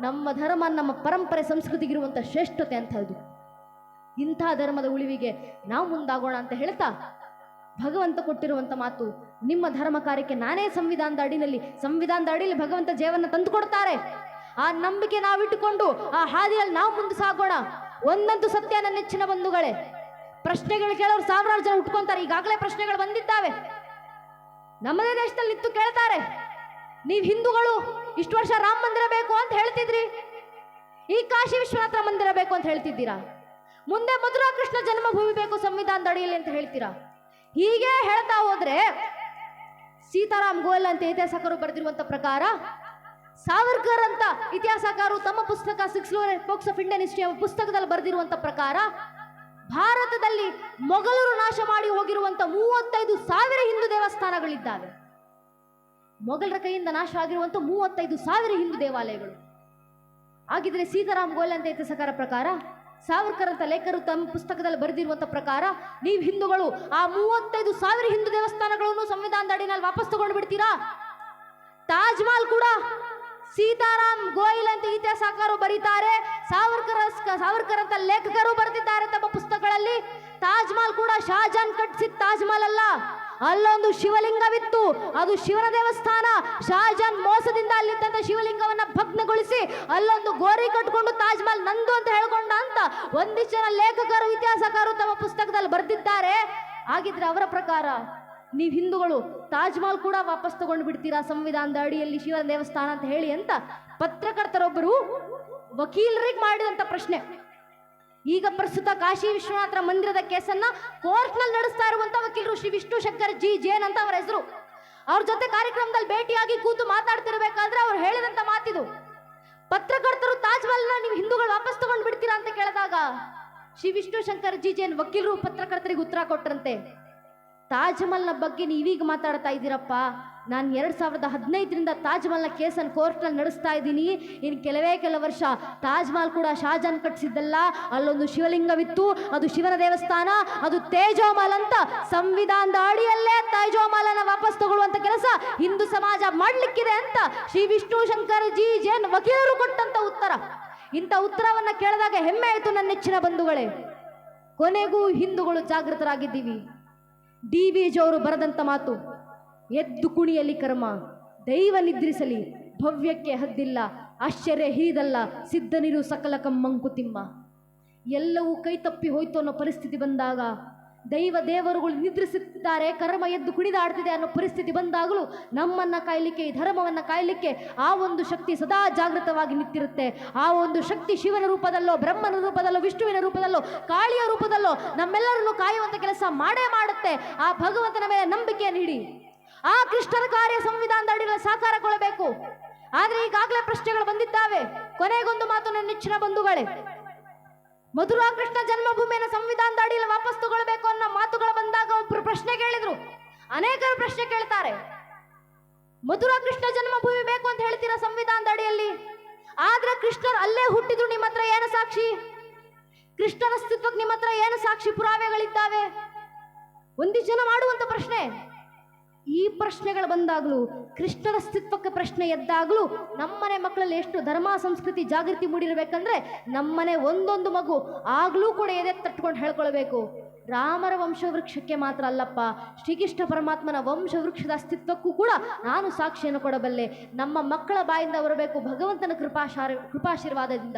ನಮ್ಮ ಧರ್ಮ, ನಮ್ಮ ಪರಂಪರೆ, ಸಂಸ್ಕೃತಿಗಿರುವಂತ ಶ್ರೇಷ್ಠತೆ ಅಂತದ್ದು ಇಂಥ ಧರ್ಮದ ಉಳಿವಿಗೆ ನಾವು ಮುಂದಾಗೋಣ ಅಂತ ಹೇಳ್ತಾ ಭಗವಂತ ಕೊಟ್ಟಿರುವಂತ ಮಾತು, ನಿಮ್ಮ ಧರ್ಮ ಕಾರ್ಯಕ್ಕೆ ನಾನೇ ಸಂವಿಧಾನದ ಅಡಿನಲ್ಲಿ, ಸಂವಿಧಾನದ ಅಡಿಯಲ್ಲಿ ಭಗವಂತ ಜೀವನ ತಂದು ಕೊಡ್ತಾರೆ. ಆ ನಂಬಿಕೆ ನಾವಿಟ್ಟುಕೊಂಡು ಆ ಹಾದಿಯಲ್ಲಿ ನಾವು ಮುಂದೆ ಸಾಗೋಣ. ಒಂದಂತೂ ಸತ್ಯ ನನ್ನ ನೆಚ್ಚಿನ ಬಂಧುಗಳೇ. ಪ್ರಶ್ನೆಗಳು ಕೇಳೋರು ಸಾವಿರಾರು ಜನ ಉಟ್ಕೊಂತಾರೆ, ಈಗಾಗಲೇ ಪ್ರಶ್ನೆಗಳು ಬಂದಿದ್ದಾವೆ. ನಮ್ಮದೇ ದೇಶದಲ್ಲಿ ನಿಂತು ಕೇಳ್ತಾರೆ, ನೀವು ಹಿಂದೂಗಳು, ಇಷ್ಟು ವರ್ಷ ರಾಮ ಮಂದಿರ ಬೇಕು ಅಂತ ಹೇಳ್ತಿದ್ರಿ? ಈ ಕಾಶಿ ವಿಶ್ವನಾಥ ಮಂದಿರ ಬೇಕು ಅಂತ ಹೇಳ್ತಿದ್ದೀರಾ? ಮುಂದೆ ಮಧುರಾ ಕೃಷ್ಣ ಜನ್ಮಭೂಮಿ ಬೇಕು ಸಂವಿಧಾನದ ಅಡಿಯಲ್ಲಿ ಅಂತ ಹೇಳ್ತೀರಾ? ಹೀಗೆ ಹೇಳ್ತಾ ಹೋದ್ರೆ ಸೀತಾರಾಮ್ ಗೋಯಲ್ ಅಂತ ಇತಿಹಾಸಕಾರರು ಬರೆದಿರುವಂತ ಪ್ರಕಾರ ಸಾವರ್ಕರ್ ಅಂತ ಇತಿಹಾಸಕಾರರು ತಮ್ಮ ಪುಸ್ತಕ six books of Indian history ಎಂಬ ಪುಸ್ತಕದಲ್ಲಿ ಬರೆದಿರುವಂತ ಪ್ರಕಾರ ಭಾರತದಲ್ಲಿ ಮೊಘಲರು ನಾಶ ಮಾಡಿ ಹೋಗಿರುವಂತ ಮೂವತ್ತೈದು ಸಾವಿರ ಹಿಂದೂ ದೇವಸ್ಥಾನಗಳಿದ್ದಾವೆ. ಮೊಘಲರ ಕೈಯಿಂದ ನಾಶ ಆಗಿರುವಂತ ಮೂವತ್ತೈದು ಸಾವಿರ ಹಿಂದೂ ದೇವಾಲಯಗಳು. ಹಾಗಿದ್ರೆ ಸೀತಾರಾಮ್ ಗೋಯಲ್ ಅಂತ ಇತಿಹಾಸಕಾರ ಪ್ರಕಾರ ಸಾವರ್ಕರ್ ಅಂತ ಲೇಖಕರು ತಮ್ಮ ಪುಸ್ತಕದಲ್ಲಿ ಬರೆದಿರುವಂತ ಪ್ರಕಾರ ನೀವು ಹಿಂದೂಗಳು ಆ ಮೂವತ್ತೈದು ಸಾವಿರ ಹಿಂದೂ ದೇವಸ್ಥಾನಗಳನ್ನು ಸಂವಿಧಾನದ ಅಡಿನಲ್ಲಿ ವಾಪಸ್ ತಗೊಂಡು ಬಿಡ್ತೀರಾ ತಾಜ್ ಮಹಲ್ ಕೂಡ ಸೀತಾರಾಮ್ ಗೋಯಲ್ ಅಂತ ಇತಿಹಾಸಕಾರರು ಬರೀತಾರೆ. ಸಾವರ್ಕರ್ ಸಾವರ್ಕರ್ ಅಂತ ಲೇಖಕರು ಬರೆದಿದ್ದಾರೆ ತಮ್ಮ ಪುಸ್ತಕಗಳಲ್ಲಿ. ತಾಜ್ ಮಹಲ್ ಕೂಡ ಶಾಜಾನ್ ಕಟ್ಟಿಸಿದ ತಾಜ್ ಮಹಲ್ ಅಲ್ಲ. ಅಲ್ಲೊಂದು ಶಿವಲಿಂಗವಿತ್ತು. ಅದು ಶಿವನ ದೇವಸ್ಥಾನ. ಶಾಜಾನ್ ಮೋಸದಿಂದ ಅಲ್ಲಿದ್ದಂತ ಶಿವಲಿಂಗವನ್ನ ಭಗ್ನಗೊಳಿಸಿ ಅಲ್ಲೊಂದು ಗೋರಿ ಕಟ್ಕೊಂಡು ತಾಜ್ ಮಹಲ್ ನಂದು ಅಂತ ಹೇಳ್ಕೊಂಡ ಅಂತ ಒಂದಿಷ್ಟು ಜನ ಲೇಖಕರು, ಇತಿಹಾಸಕಾರರು ತಮ್ಮ ಪುಸ್ತಕದಲ್ಲಿ ಬರೆದಿದ್ದಾರೆ. ಆಗಿದ್ರೆ ಅವರ ಪ್ರಕಾರ ನೀವು ಹಿಂದೂಗಳು ತಾಜ್ ಮಹಲ್ ಕೂಡ ವಾಪಸ್ ತಗೊಂಡು ಬಿಡ್ತೀರಾ ಸಂವಿಧಾನದ ಅಡಿಯಲ್ಲಿ ಶಿವನ ದೇವಸ್ಥಾನ ಅಂತ ಹೇಳಿ ಅಂತ ಪತ್ರಕರ್ತರೊಬ್ಬರು ವಕೀಲರಿಗೆ ಮಾಡಿದಂತ ಪ್ರಶ್ನೆ. ಈಗ ಪ್ರಸ್ತುತ ಕಾಶಿ ವಿಶ್ವನಾಥರ ಮಂದಿರದ ಕೇಸನ್ನ ಕೋರ್ಟ್ನಲ್ಲಿ ನಡೆಸ್ತಾ ಇರುವಂತ ವಕೀಲರು ಶ್ರೀ ವಿಷ್ಣು ಶಂಕರ್ ಜಿ ಜೇನ್ ಅಂತ ಅವರ ಹೆಸರು. ಅವ್ರ ಜೊತೆ ಕಾರ್ಯಕ್ರಮದಲ್ಲಿ ಭೇಟಿಯಾಗಿ ಕೂತು ಮಾತಾಡ್ತಿರ್ಬೇಕಾದ್ರೆ ಅವ್ರು ಹೇಳಿದಂತ ಮಾತಿದು. ಪತ್ರಕರ್ತರು ತಾಜ್ ಮಹಲ್ನ ನೀವು ಹಿಂದೂಗಳು ವಾಪಸ್ ತಗೊಂಡು ಬಿಡ್ತೀರಾ ಅಂತ ಕೇಳಿದಾಗ ಶ್ರೀ ವಿಷ್ಣು ಶಂಕರ್ ಜಿ ಜೇನ್ ವಕೀಲರು ಪತ್ರಕರ್ತರಿಗೆ ಉತ್ತರ ಕೊಟ್ರಂತೆ. ತಾಜ್ ಬಗ್ಗೆ ನೀವೀಗ ಮಾತಾಡ್ತಾ ಇದ್ದೀರಪ್ಪ. ನಾನು ಎರಡು ಸಾವಿರದ ಹದಿನೈದರಿಂದ ತಾಜ್ ಮಹಲ್ನ ಕೇಸನ್ನು ಕೋರ್ಟ್ನಲ್ಲಿ ನಡೆಸ್ತಾ ಇದ್ದೀನಿ. ಇನ್ನು ಕೆಲವೇ ಕೆಲ ವರ್ಷ ತಾಜ್ಮಹಲ್ ಕೂಡ ಶಾಜಾನ್ ಕಟ್ಟಿಸಿದ್ದಲ್ಲ. ಅಲ್ಲೊಂದು ಶಿವಲಿಂಗವಿತ್ತು, ಅದು ಶಿವನ ದೇವಸ್ಥಾನ, ಅದು ತೇಜೋಮಾಲ್ ಅಂತ ಸಂವಿಧಾನದ ಅಡಿಯಲ್ಲೇ ತೇಜೋಮಲನ ವಾಪಸ್ ತಗೊಳ್ಳುವಂತ ಕೆಲಸ ಹಿಂದೂ ಸಮಾಜ ಮಾಡಲಿಕ್ಕಿದೆ ಅಂತ ಶ್ರೀ ವಿಷ್ಣು ಶಂಕರ್ ಜಿ ಜೇನ್ ವಕೀಲರು ಕೊಟ್ಟಂತ ಉತ್ತರ. ಇಂಥ ಉತ್ತರವನ್ನ ಕೇಳಿದಾಗ ಹೆಮ್ಮೆ ಆಯಿತು ನನ್ನ ನೆಚ್ಚಿನ ಬಂಧುಗಳೇ. ಕೊನೆಗೂ ಹಿಂದೂಗಳು ಜಾಗೃತರಾಗಿದ್ದೀವಿ. ಡಿ ವಿ ಜಿ ಅವರು ಬರೆದಂತ ಮಾತು. ಎದ್ದು ಕುಣಿಯಲಿ ಕರ್ಮ, ದೈವ ನಿದ್ರಿಸಲಿ, ಭವ್ಯಕ್ಕೆ ಹದ್ದಿಲ್ಲ, ಆಶ್ಚರ್ಯ ಹಿರಿದಲ್ಲ ಸಿದ್ಧನಿರು ಸಕಲ ಕಮ್ಮಂಕುತಿಮ್ಮ ಎಲ್ಲವೂ ಕೈತಪ್ಪಿ ಹೋಯ್ತು ಅನ್ನೋ ಪರಿಸ್ಥಿತಿ ಬಂದಾಗ ದೈವ ದೇವರುಗಳು ನಿದ್ರಿಸುತ್ತಿದ್ದಾರೆ, ಕರ್ಮ ಎದ್ದು ಕುಣಿದಾಡ್ತಿದೆ ಅನ್ನೋ ಪರಿಸ್ಥಿತಿ ಬಂದಾಗಲೂ ನಮ್ಮನ್ನು ಕಾಯಲಿಕ್ಕೆ, ಈ ಧರ್ಮವನ್ನು ಕಾಯಲಿಕ್ಕೆ ಆ ಒಂದು ಶಕ್ತಿ ಸದಾ ಜಾಗೃತವಾಗಿ ನಿಂತಿರುತ್ತೆ. ಆ ಒಂದು ಶಕ್ತಿ ಶಿವನ ರೂಪದಲ್ಲೋ, ಬ್ರಹ್ಮನ ರೂಪದಲ್ಲೋ, ವಿಷ್ಣುವಿನ ರೂಪದಲ್ಲೋ, ಕಾಳಿಯ ರೂಪದಲ್ಲೋ ನಮ್ಮೆಲ್ಲರನ್ನು ಕಾಯುವಂಥ ಕೆಲಸ ಮಾಡೇ ಮಾಡುತ್ತೆ. ಆ ಭಗವಂತನ ಮೇಲೆ ನಂಬಿಕೆ ನೀಡಿ ಆ ಕೃಷ್ಣನ ಕಾರ್ಯ ಸಂವಿಧಾನದ ಅಡಿಯಲ್ಲಿ ಸಾಕಾರಗೊಳ್ಳಬೇಕು ಆದರೆ ಈಗಾಗಲೇ ಪ್ರಶ್ನೆಗಳು ಬಂದಿದ್ದಾವೆ. ಕೊನೆಗೊಂದು ಮಾತು ನನ್ನ ನೆಚ್ಚಿನ ಬಂಧುಗಳೇ. ಮಧುರಾ ಕೃಷ್ಣ ಜನ್ಮಭೂಮಿಯನ್ನು ಸಂವಿಧಾನದ ಅಡಿಯಲ್ಲಿ ವಾಪಸ್ ತಗೊಳ್ಬೇಕು ಅನ್ನೋ ಮಾತುಗಳು ಬಂದಾಗ ಒಬ್ರು ಪ್ರಶ್ನೆ ಕೇಳಿದ್ರು. ಅನೇಕರು ಪ್ರಶ್ನೆ ಕೇಳ್ತಾರೆ. ಮಧುರಾ ಕೃಷ್ಣ ಜನ್ಮಭೂಮಿ ಬೇಕು ಅಂತ ಹೇಳ್ತೀರಾ ಸಂವಿಧಾನದ ಅಡಿಯಲ್ಲಿ? ಆದ್ರೆ ಕೃಷ್ಣರು ಅಲ್ಲೇ ಹುಟ್ಟಿದ್ರು ನಿಮ್ಮ ಹತ್ರ ಏನು ಸಾಕ್ಷಿ? ಕೃಷ್ಣನ ಅಸ್ತಿತ್ವಕ್ಕೆ ನಿಮ್ಮ ಹತ್ರ ಏನು ಸಾಕ್ಷಿ ಪುರಾವೆಗಳಿದ್ದಾವೆ? ಒಂದಿಷ್ಟು ಜನ ಮಾಡುವಂತ ಪ್ರಶ್ನೆ. ಈ ಪ್ರಶ್ನೆಗಳು ಬಂದಾಗಲೂ ಕೃಷ್ಣರ ಅಸ್ತಿತ್ವಕ್ಕೆ ಪ್ರಶ್ನೆ ಎದ್ದಾಗಲೂ ನಮ್ಮನೆ ಮಕ್ಕಳಲ್ಲಿ ಎಷ್ಟು ಧರ್ಮ, ಸಂಸ್ಕೃತಿ ಜಾಗೃತಿ ಮೂಡಿರಬೇಕಂದ್ರೆ ನಮ್ಮನೆ ಒಂದೊಂದು ಮಗು ಆಗಲೂ ಕೂಡ ಎದೆ ತಟ್ಕೊಂಡು ಹೇಳ್ಕೊಳ್ಬೇಕು. ರಾಮರ ವಂಶವೃಕ್ಷಕ್ಕೆ ಮಾತ್ರ ಅಲ್ಲಪ್ಪ, ಶ್ರೀಕೃಷ್ಣ ಪರಮಾತ್ಮನ ವಂಶವೃಕ್ಷದ ಅಸ್ತಿತ್ವಕ್ಕೂ ಕೂಡ ನಾನು ಸಾಕ್ಷಿಯನ್ನು ಕೊಡಬಲ್ಲೆ. ನಮ್ಮ ಮಕ್ಕಳ ಬಾಯಿಂದ ಬರಬೇಕು ಭಗವಂತನ ಕೃಪಾಶಾರ, ಕೃಪಾಶೀರ್ವಾದದಿಂದ.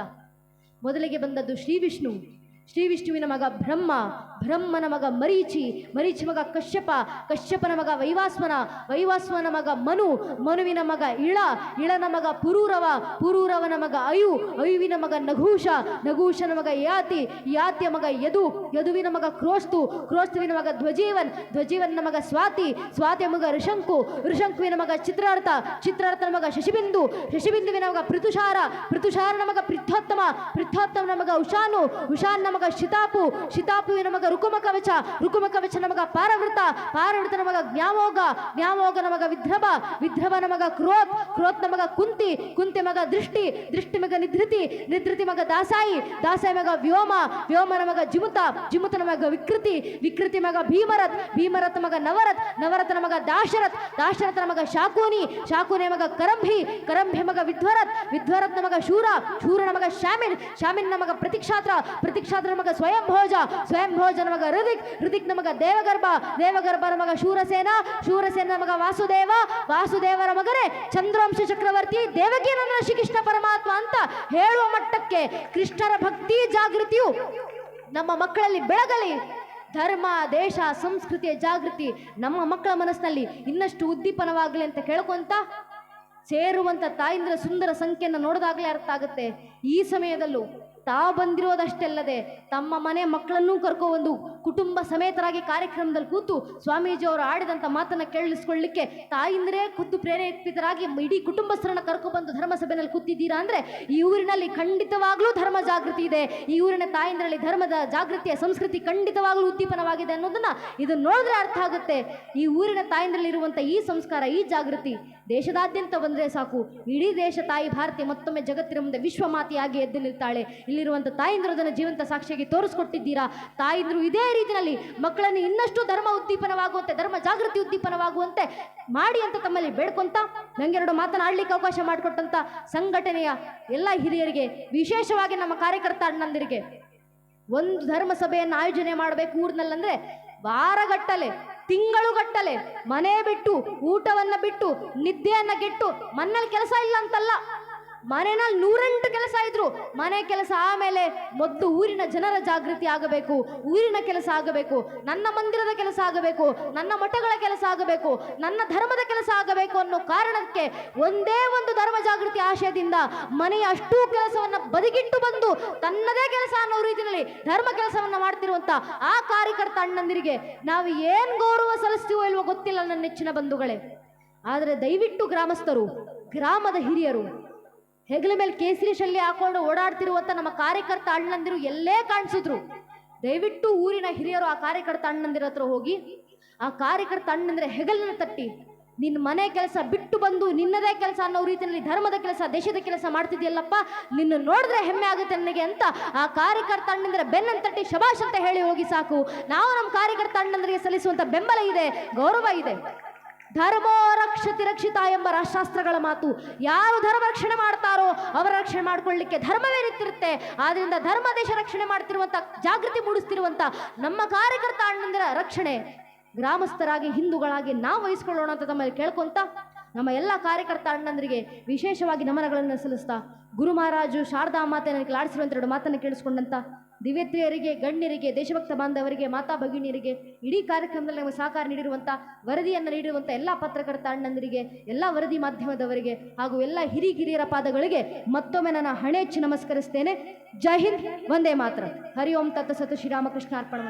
ಮೊದಲಿಗೆ ಬಂದದ್ದು ಶ್ರೀ ವಿಷ್ಣು. ಶ್ರೀ ವಿಷ್ಣುವಿನ ಮಗ ಬ್ರಹ್ಮ, ಬ್ರಹ್ಮನ ಮಗ ಮರೀಚಿ ಮರೀಚಿ ಮಗ ಕಶ್ಯಪ, ಕಶ್ಯಪನ ಮಗ ವೈವಾಸ್ವನ ವೈವಾಸ್ವನ ಮಗ ಮನು, ಮನುವಿನ ಮಗ ಇಳ, ಇಳನ ಮಗ ಪುರೂರವ, ಪುರೂರವನ ಮಗ ಅಯು, ಅಯುವಿನ ಮಗ ನಘೂಷ, ನಘೂಷನ ಮಗ ಯಾತಿ, ಯಾತಿಯ ಮಗ ಯದು, ಯದುವಿನ ಮಗ ಕ್ರೋಸ್ತು, ಕ್ರೋಸ್ತುವಿನ ಮಗ ಧ್ವಜೀವನ್ ಧ್ವಜೀವನ ಮಗ ಸ್ವಾತಿ, ಸ್ವಾತಿಯ ಮಗ ಋಷಂಕು, ಋಷಂಕುವಿನ ಮಗ ಚಿತ್ರಾರ್ಥ, ಚಿತ್ರಾರ್ಥನ ಮಗ ಶಶಿಬಿಂದು, ಶಶಿಬಿಂದುವಿನ ಮಗ ಪೃಥುಷಾರ, ಪೃಥುಷಾರನ ಮಗ ಪೃಥೋತ್ತಮ ಪೃಥೋತ್ತಮನ ಮಗ ಉಷಾನು, ಉಷಾನ್ನ ಮಗ ಶಿತಾಪು ಶಿತಾಪು ನಮಗ ರುಕುಮ ಕವಚ ರುಕುಮ ಕವಚ ನಮಗ ಪಾರವೃತ ಪಾರವೃತ ನಮಗ ಜ್ಞಾಮೋಗ ಜ್ಞಾಮೋಗ ನಮಗ ವಿಧ್ರಭ ವಿದ್ರಭ ನಮಗ ಕ್ರೋತ್ ಕ್ರೋತ್ ನಮಗ ಕುಂತಿ ಕುಂತಿ ಮಗ ದೃಷ್ಟಿ ದೃಷ್ಟಿ ಮಗ ನಿಧೃತಿ ನಿಧೃತಿ ಮಗ ದಾಸಾಯಿ ದಾಸಾಯಿ ಮಗ ವ್ಯೋಮ ವ್ಯೋಮ ನಮಗ ಜಿಮುತ ಜಿಮುತ ನಮಗ ವಿಕೃತಿ ವಿಕೃತಿ ಮಗ ಭೀಮರತ್ ಭೀಮರತ್ ಮಗ ನವರತ್ ನವರತ್ ನಮಗ ದಾಶರಥ್, ದಾಶರಥ ನಮಗ ಶಾಕೂನಿ ಶಾಕೂನಿ ಮಗ ಕರಂಭಿ ಕರಂಭಿ ಮಗ ವಿಧ್ವರಥ್ ವಿಧ್ವರತ್ ನಮಗ ಶೂರ ಶೂರ ನಮಗ ಶಾಮಿನ್ ಶಾಮಿಲ್ ನಮಗ ಪ್ರತಿಕ್ಷಾತ್ರ ಪ್ರತಿಕ್ಷಾತ್ರ ಪ್ರತಿಕ್ಷಾತ್ರನ ಮಗ ಸ್ವಯಂ ಭೋಜ ಸ್ವಯಂ ಭೋಜ ನಮಗ ಹೃದಿಕ್ ಹೃದಿಕ್ ನಮಗ ದೇವಗರ್ಭ ದೇವಗರ್ಭ ನಮಗ ಶೂರಸೇನ ಶೂರಸೇನ ನಮಗ ವಾಸುದೇವ, ವಾಸುದೇವರ ಮಗನೇ ಚಂದ್ರವಂಶ ಚಕ್ರವರ್ತಿ ದೇವಕಿ ನನ್ನ ಶ್ರೀಕೃಷ್ಣ ಪರಮಾತ್ಮ ಅಂತ ಹೇಳುವ ಮಟ್ಟಕ್ಕೆ ಕೃಷ್ಣರ ಭಕ್ತಿ ಜಾಗೃತಿಯು ನಮ್ಮ ಮಕ್ಕಳಲ್ಲಿ ಬೆಳಗಲಿ. ಧರ್ಮ, ದೇಶ, ಸಂಸ್ಕೃತಿಯ ಜಾಗೃತಿ ನಮ್ಮ ಮಕ್ಕಳ ಮನಸ್ಸಿನಲ್ಲಿ ಇನ್ನಷ್ಟು ಉದ್ದೀಪನವಾಗಲಿ ಅಂತ ಕೇಳ್ಕೊಂತ ಸೇರುವಂತ ತಾಯಿಂದ್ರ ಸುಂದರ ಸಂಖ್ಯೆಯನ್ನು ನೋಡಿದಾಗಲೇ ಅರ್ಥ ಆಗುತ್ತೆ. ಈ ಸಮಯದಲ್ಲೂ ತಾ ಬಂದಿರೋದಷ್ಟಲ್ಲದೆ ತಮ್ಮ ಮನೆ ಮಕ್ಕಳನ್ನೂ ಕರ್ಕೊಬಂದು ಕುಟುಂಬ ಸಮೇತರಾಗಿ ಕಾರ್ಯಕ್ರಮದಲ್ಲಿ ಕೂತು ಸ್ವಾಮೀಜಿಯವರು ಆಡಿದಂಥ ಮಾತನ್ನ ಕೇಳಿಸ್ಕೊಳ್ಳಿಕ್ಕೆ ತಾಯಿಂದರೇ ಖುದ್ದು ಪ್ರೇರೇಪಿತರಾಗಿ ಇಡೀ ಕುಟುಂಬಸ್ಥರನ್ನ ಕರ್ಕೊಬಂದು ಧರ್ಮಸಭೆಯಲ್ಲಿ ಕೂತಿದ್ದೀರಾ ಅಂದ್ರೆ ಈ ಊರಿನಲ್ಲಿ ಖಂಡಿತವಾಗ್ಲೂ ಧರ್ಮ ಜಾಗೃತಿ ಇದೆ. ಈ ಊರಿನ ತಾಯಿಂದರಲ್ಲಿ ಧರ್ಮದ ಜಾಗೃತಿಯ ಸಂಸ್ಕೃತಿ ಖಂಡಿತವಾಗ್ಲೂ ಉದ್ದೀಪನವಾಗಿದೆ ಅನ್ನೋದನ್ನ ಇದನ್ನ ನೋಡಿದ್ರೆ ಅರ್ಥ ಆಗುತ್ತೆ. ಈ ಊರಿನ ತಾಯಿಂದ್ರಲ್ಲಿ ಇರುವಂತ ಈ ಸಂಸ್ಕಾರ, ಈ ಜಾಗೃತಿ ದೇಶದಾದ್ಯಂತ ಬಂದ್ರೆ ಸಾಕು. ಇಡೀ ದೇಶ ತಾಯಿ ಭಾರತಿ ಮತ್ತೊಮ್ಮೆ ಜಗತ್ತಿನ ಮುಂದೆ ವಿಶ್ವಮಾತೆಯಾಗಿ ಎದ್ದು ನಿಲ್ತಾಳೆ. ಇಲ್ಲಿರುವಂತ ತಾಯಿಂದ್ರು ಅದನ್ನು ಜೀವಂತ ಸಾಕ್ಷಿಯಾಗಿ ತೋರಿಸ್ಕೊಟ್ಟಿದ್ದೀರಾ? ತಾಯಿಂದ್ರು ಇದೇ ರೀತಿಯಲ್ಲಿ ಮಕ್ಕಳನ್ನು ಇನ್ನಷ್ಟು ಧರ್ಮ ಉದ್ದೀಪನವಾಗುವಂತೆ, ಧರ್ಮ ಜಾಗೃತಿ ಉದ್ದೀಪನವಾಗುವಂತೆ ಮಾಡಿ ಅಂತ ತಮ್ಮಲ್ಲಿ ಬೇಡ್ಕೊಂತ ನಂಗೆರಡು ಮಾತನಾಡ್ಲಿಕ್ಕೆ ಅವಕಾಶ ಮಾಡಿಕೊಟ್ಟಂತ ಸಂಘಟನೆಯ ಎಲ್ಲ ಹಿರಿಯರಿಗೆ, ವಿಶೇಷವಾಗಿ ನಮ್ಮ ಕಾರ್ಯಕರ್ತ ಅಣ್ಣಂದಿರಿಗೆ ಒಂದು ಧರ್ಮ ಸಭೆಯನ್ನು ಆಯೋಜನೆ ಮಾಡಬೇಕು ಊರಿನಲ್ಲಂದ್ರೆ ವಾರಗಟ್ಟಲೆ, ತಿಂಗಳುಗಟ್ಟಲೆ ಮನೆ ಬಿಟ್ಟು ಊಟವನ್ನ ಬಿಟ್ಟು ನಿದ್ದೆಯನ್ನ ಗೆಟ್ಟು ಮನ್ನಲ್ಲಿ ಕೆಲಸ ಇಲ್ಲ ಅಂತಲ್ಲ. ಮನೆಯಲ್ಲಿ ನೂರೆಂಟು ಕೆಲಸ ಇದ್ರು. ಮನೆ ಕೆಲಸ ಆಮೇಲೆ ಮೊದಲು ಊರಿನ ಜನರ ಜಾಗೃತಿ ಆಗಬೇಕು, ಊರಿನ ಕೆಲಸ ಆಗಬೇಕು, ನನ್ನ ಮಂದಿರದ ಕೆಲಸ ಆಗಬೇಕು, ನನ್ನ ಮಠಗಳ ಕೆಲಸ ಆಗಬೇಕು, ನನ್ನ ಧರ್ಮದ ಕೆಲಸ ಆಗಬೇಕು ಅನ್ನೋ ಕಾರಣಕ್ಕೆ ಒಂದೇ ಒಂದು ಧರ್ಮ ಜಾಗೃತಿ ಆಶಯದಿಂದ ಮನೆಯ ಅಷ್ಟೂ ಕೆಲಸವನ್ನು ಬದಿಗಿಟ್ಟು ಬಂದು ತನ್ನದೇ ಕೆಲಸ ಅನ್ನೋ ರೀತಿಯಲ್ಲಿ ಧರ್ಮ ಕೆಲಸವನ್ನು ಮಾಡ್ತಿರುವಂತ ಆ ಕಾರ್ಯಕರ್ತ ಅಣ್ಣಂದಿರಿಗೆ ನಾವು ಏನ್ ಗೌರವ ಸಲ್ಲಿಸ್ತೀವೋ ಇಲ್ವೋ ಗೊತ್ತಿಲ್ಲ ನನ್ನ ನೆಚ್ಚಿನ ಬಂಧುಗಳೇ. ಆದರೆ ದಯವಿಟ್ಟು ಗ್ರಾಮಸ್ಥರು, ಗ್ರಾಮದ ಹಿರಿಯರು ಹೆಗಲ ಮೇಲೆ ಕೇಸರಿ ಶಲ್ಯ ಹಾಕೊಂಡು ಓಡಾಡ್ತಿರುವಂತ ನಮ್ಮ ಕಾರ್ಯಕರ್ತ ಅಣ್ಣಂದಿರು ಎಲ್ಲೇ ಕಾಣಿಸಿದ್ರು. ದಯವಿಟ್ಟು ಊರಿನ ಹಿರಿಯರು ಆ ಕಾರ್ಯಕರ್ತ ಅಣ್ಣಂದಿರ ಹತ್ರ ಹೋಗಿ, ಆ ಕಾರ್ಯಕರ್ತ ಅಣ್ಣಂದ್ರೆ ಹೆಗಲನ್ನ ತಟ್ಟಿ. ನಿನ್ನ ಮನೆ ಕೆಲಸ ಬಿಟ್ಟು ಬಂದು ನಿನ್ನದೇ ಕೆಲಸ ಅನ್ನೋ ರೀತಿಯಲ್ಲಿ ಧರ್ಮದ ಕೆಲಸ, ದೇಶದ ಕೆಲಸ ಮಾಡ್ತಿದ್ಯಲ್ಲಪ್ಪ, ನಿನ್ನ ನೋಡಿದ್ರೆ ಹೆಮ್ಮೆ ಆಗುತ್ತೆ ನನಗೆ ಅಂತ ಆ ಕಾರ್ಯಕರ್ತ ಅಣ್ಣಂದ್ರೆ ಬೆನ್ನನ್ನು ತಟ್ಟಿ ಶಬಾಷ್ ಅಂತ ಹೇಳಿ ಹೋಗಿ ಸಾಕು. ನಾವು ನಮ್ಮ ಕಾರ್ಯಕರ್ತ ಅಣ್ಣಂದ್ರಿಗೆ ಸಲ್ಲಿಸುವಂತ ಬೆಂಬಲ ಇದೆ, ಗೌರವ ಇದೆ. ಧರ್ಮೋ ರಕ್ಷತಿ ರಕ್ಷಿತ ಎಂಬ ರಾಷ್ಟ್ರಾಸ್ತ್ರಗಳ ಮಾತು. ಯಾರು ಧರ್ಮ ರಕ್ಷಣೆ ಮಾಡ್ತಾರೋ ಅವರ ರಕ್ಷಣೆ ಮಾಡ್ಕೊಳ್ಳಿಕ್ಕೆ ಧರ್ಮವೇ ನಿಂತಿರುತ್ತೆ. ಆದ್ರಿಂದ ಧರ್ಮ, ದೇಶ ರಕ್ಷಣೆ ಮಾಡ್ತಿರುವಂತ, ಜಾಗೃತಿ ಮೂಡಿಸ್ತಿರುವಂತ ನಮ್ಮ ಕಾರ್ಯಕರ್ತ ಅಣ್ಣಂದಿರ ರಕ್ಷಣೆ. ಗ್ರಾಮಸ್ಥರಾಗಿ, ಹಿಂದೂಗಳಾಗಿ ನಾವು ವಹಿಸ್ಕೊಳ್ಳೋಣ ಅಂತ ತಮ್ಮಲ್ಲಿ ಕೇಳ್ಕೊಂತ ನಮ್ಮ ಎಲ್ಲ ಕಾರ್ಯಕರ್ತ ಅಣ್ಣಂದರಿಗೆ ವಿಶೇಷವಾಗಿ ನಮನಗಳನ್ನು ಸಲ್ಲಿಸ್ತಾ, ಗುರು ಮಹಾರಾಜು ಶಾರದಾ ಮಾತೆ ನನಗೆ ಲಾಡಿಸಿರುವಂತ ಎರಡು ಮಾತನ್ನು ಕೇಳಿಸ್ಕೊಂಡಂತ ದಿವ್ಯತ್ರಿಯರಿಗೆ ಗಣ್ಯರಿಗೆ, ದೇಶಭಕ್ತ ಬಾಂಧವರಿಗೆ, ಮಾತಾ ಭಗಿನಿಯರಿಗೆ, ಇಡೀ ಕಾರ್ಯಕ್ರಮದಲ್ಲಿ ನಮಗೆ ಸಹಕಾರ ನೀಡಿರುವಂಥ ವರದಿಯನ್ನು ನೀಡಿರುವಂಥ ಎಲ್ಲ ಪತ್ರಕರ್ತ ಅಣ್ಣಂದರಿಗೆ, ಎಲ್ಲ ವರದಿ ಮಾಧ್ಯಮದವರಿಗೆ ಹಾಗೂ ಎಲ್ಲ ಹಿರಿಗಿರಿಯರ ಪಾದಗಳಿಗೆ ಮತ್ತೊಮ್ಮೆ ನನ್ನ ಹಣೆಚ್ಚು ನಮಸ್ಕರಿಸ್ತೇನೆ. ಜೈ ಹಿಂದ್ ಒಂದೇ ಮಾತ್ರ. ಹರಿ ಓಂ ತತ್ತ ಸತು ಶ್ರೀರಾಮಕೃಷ್ಣ ಅರ್ಪಣ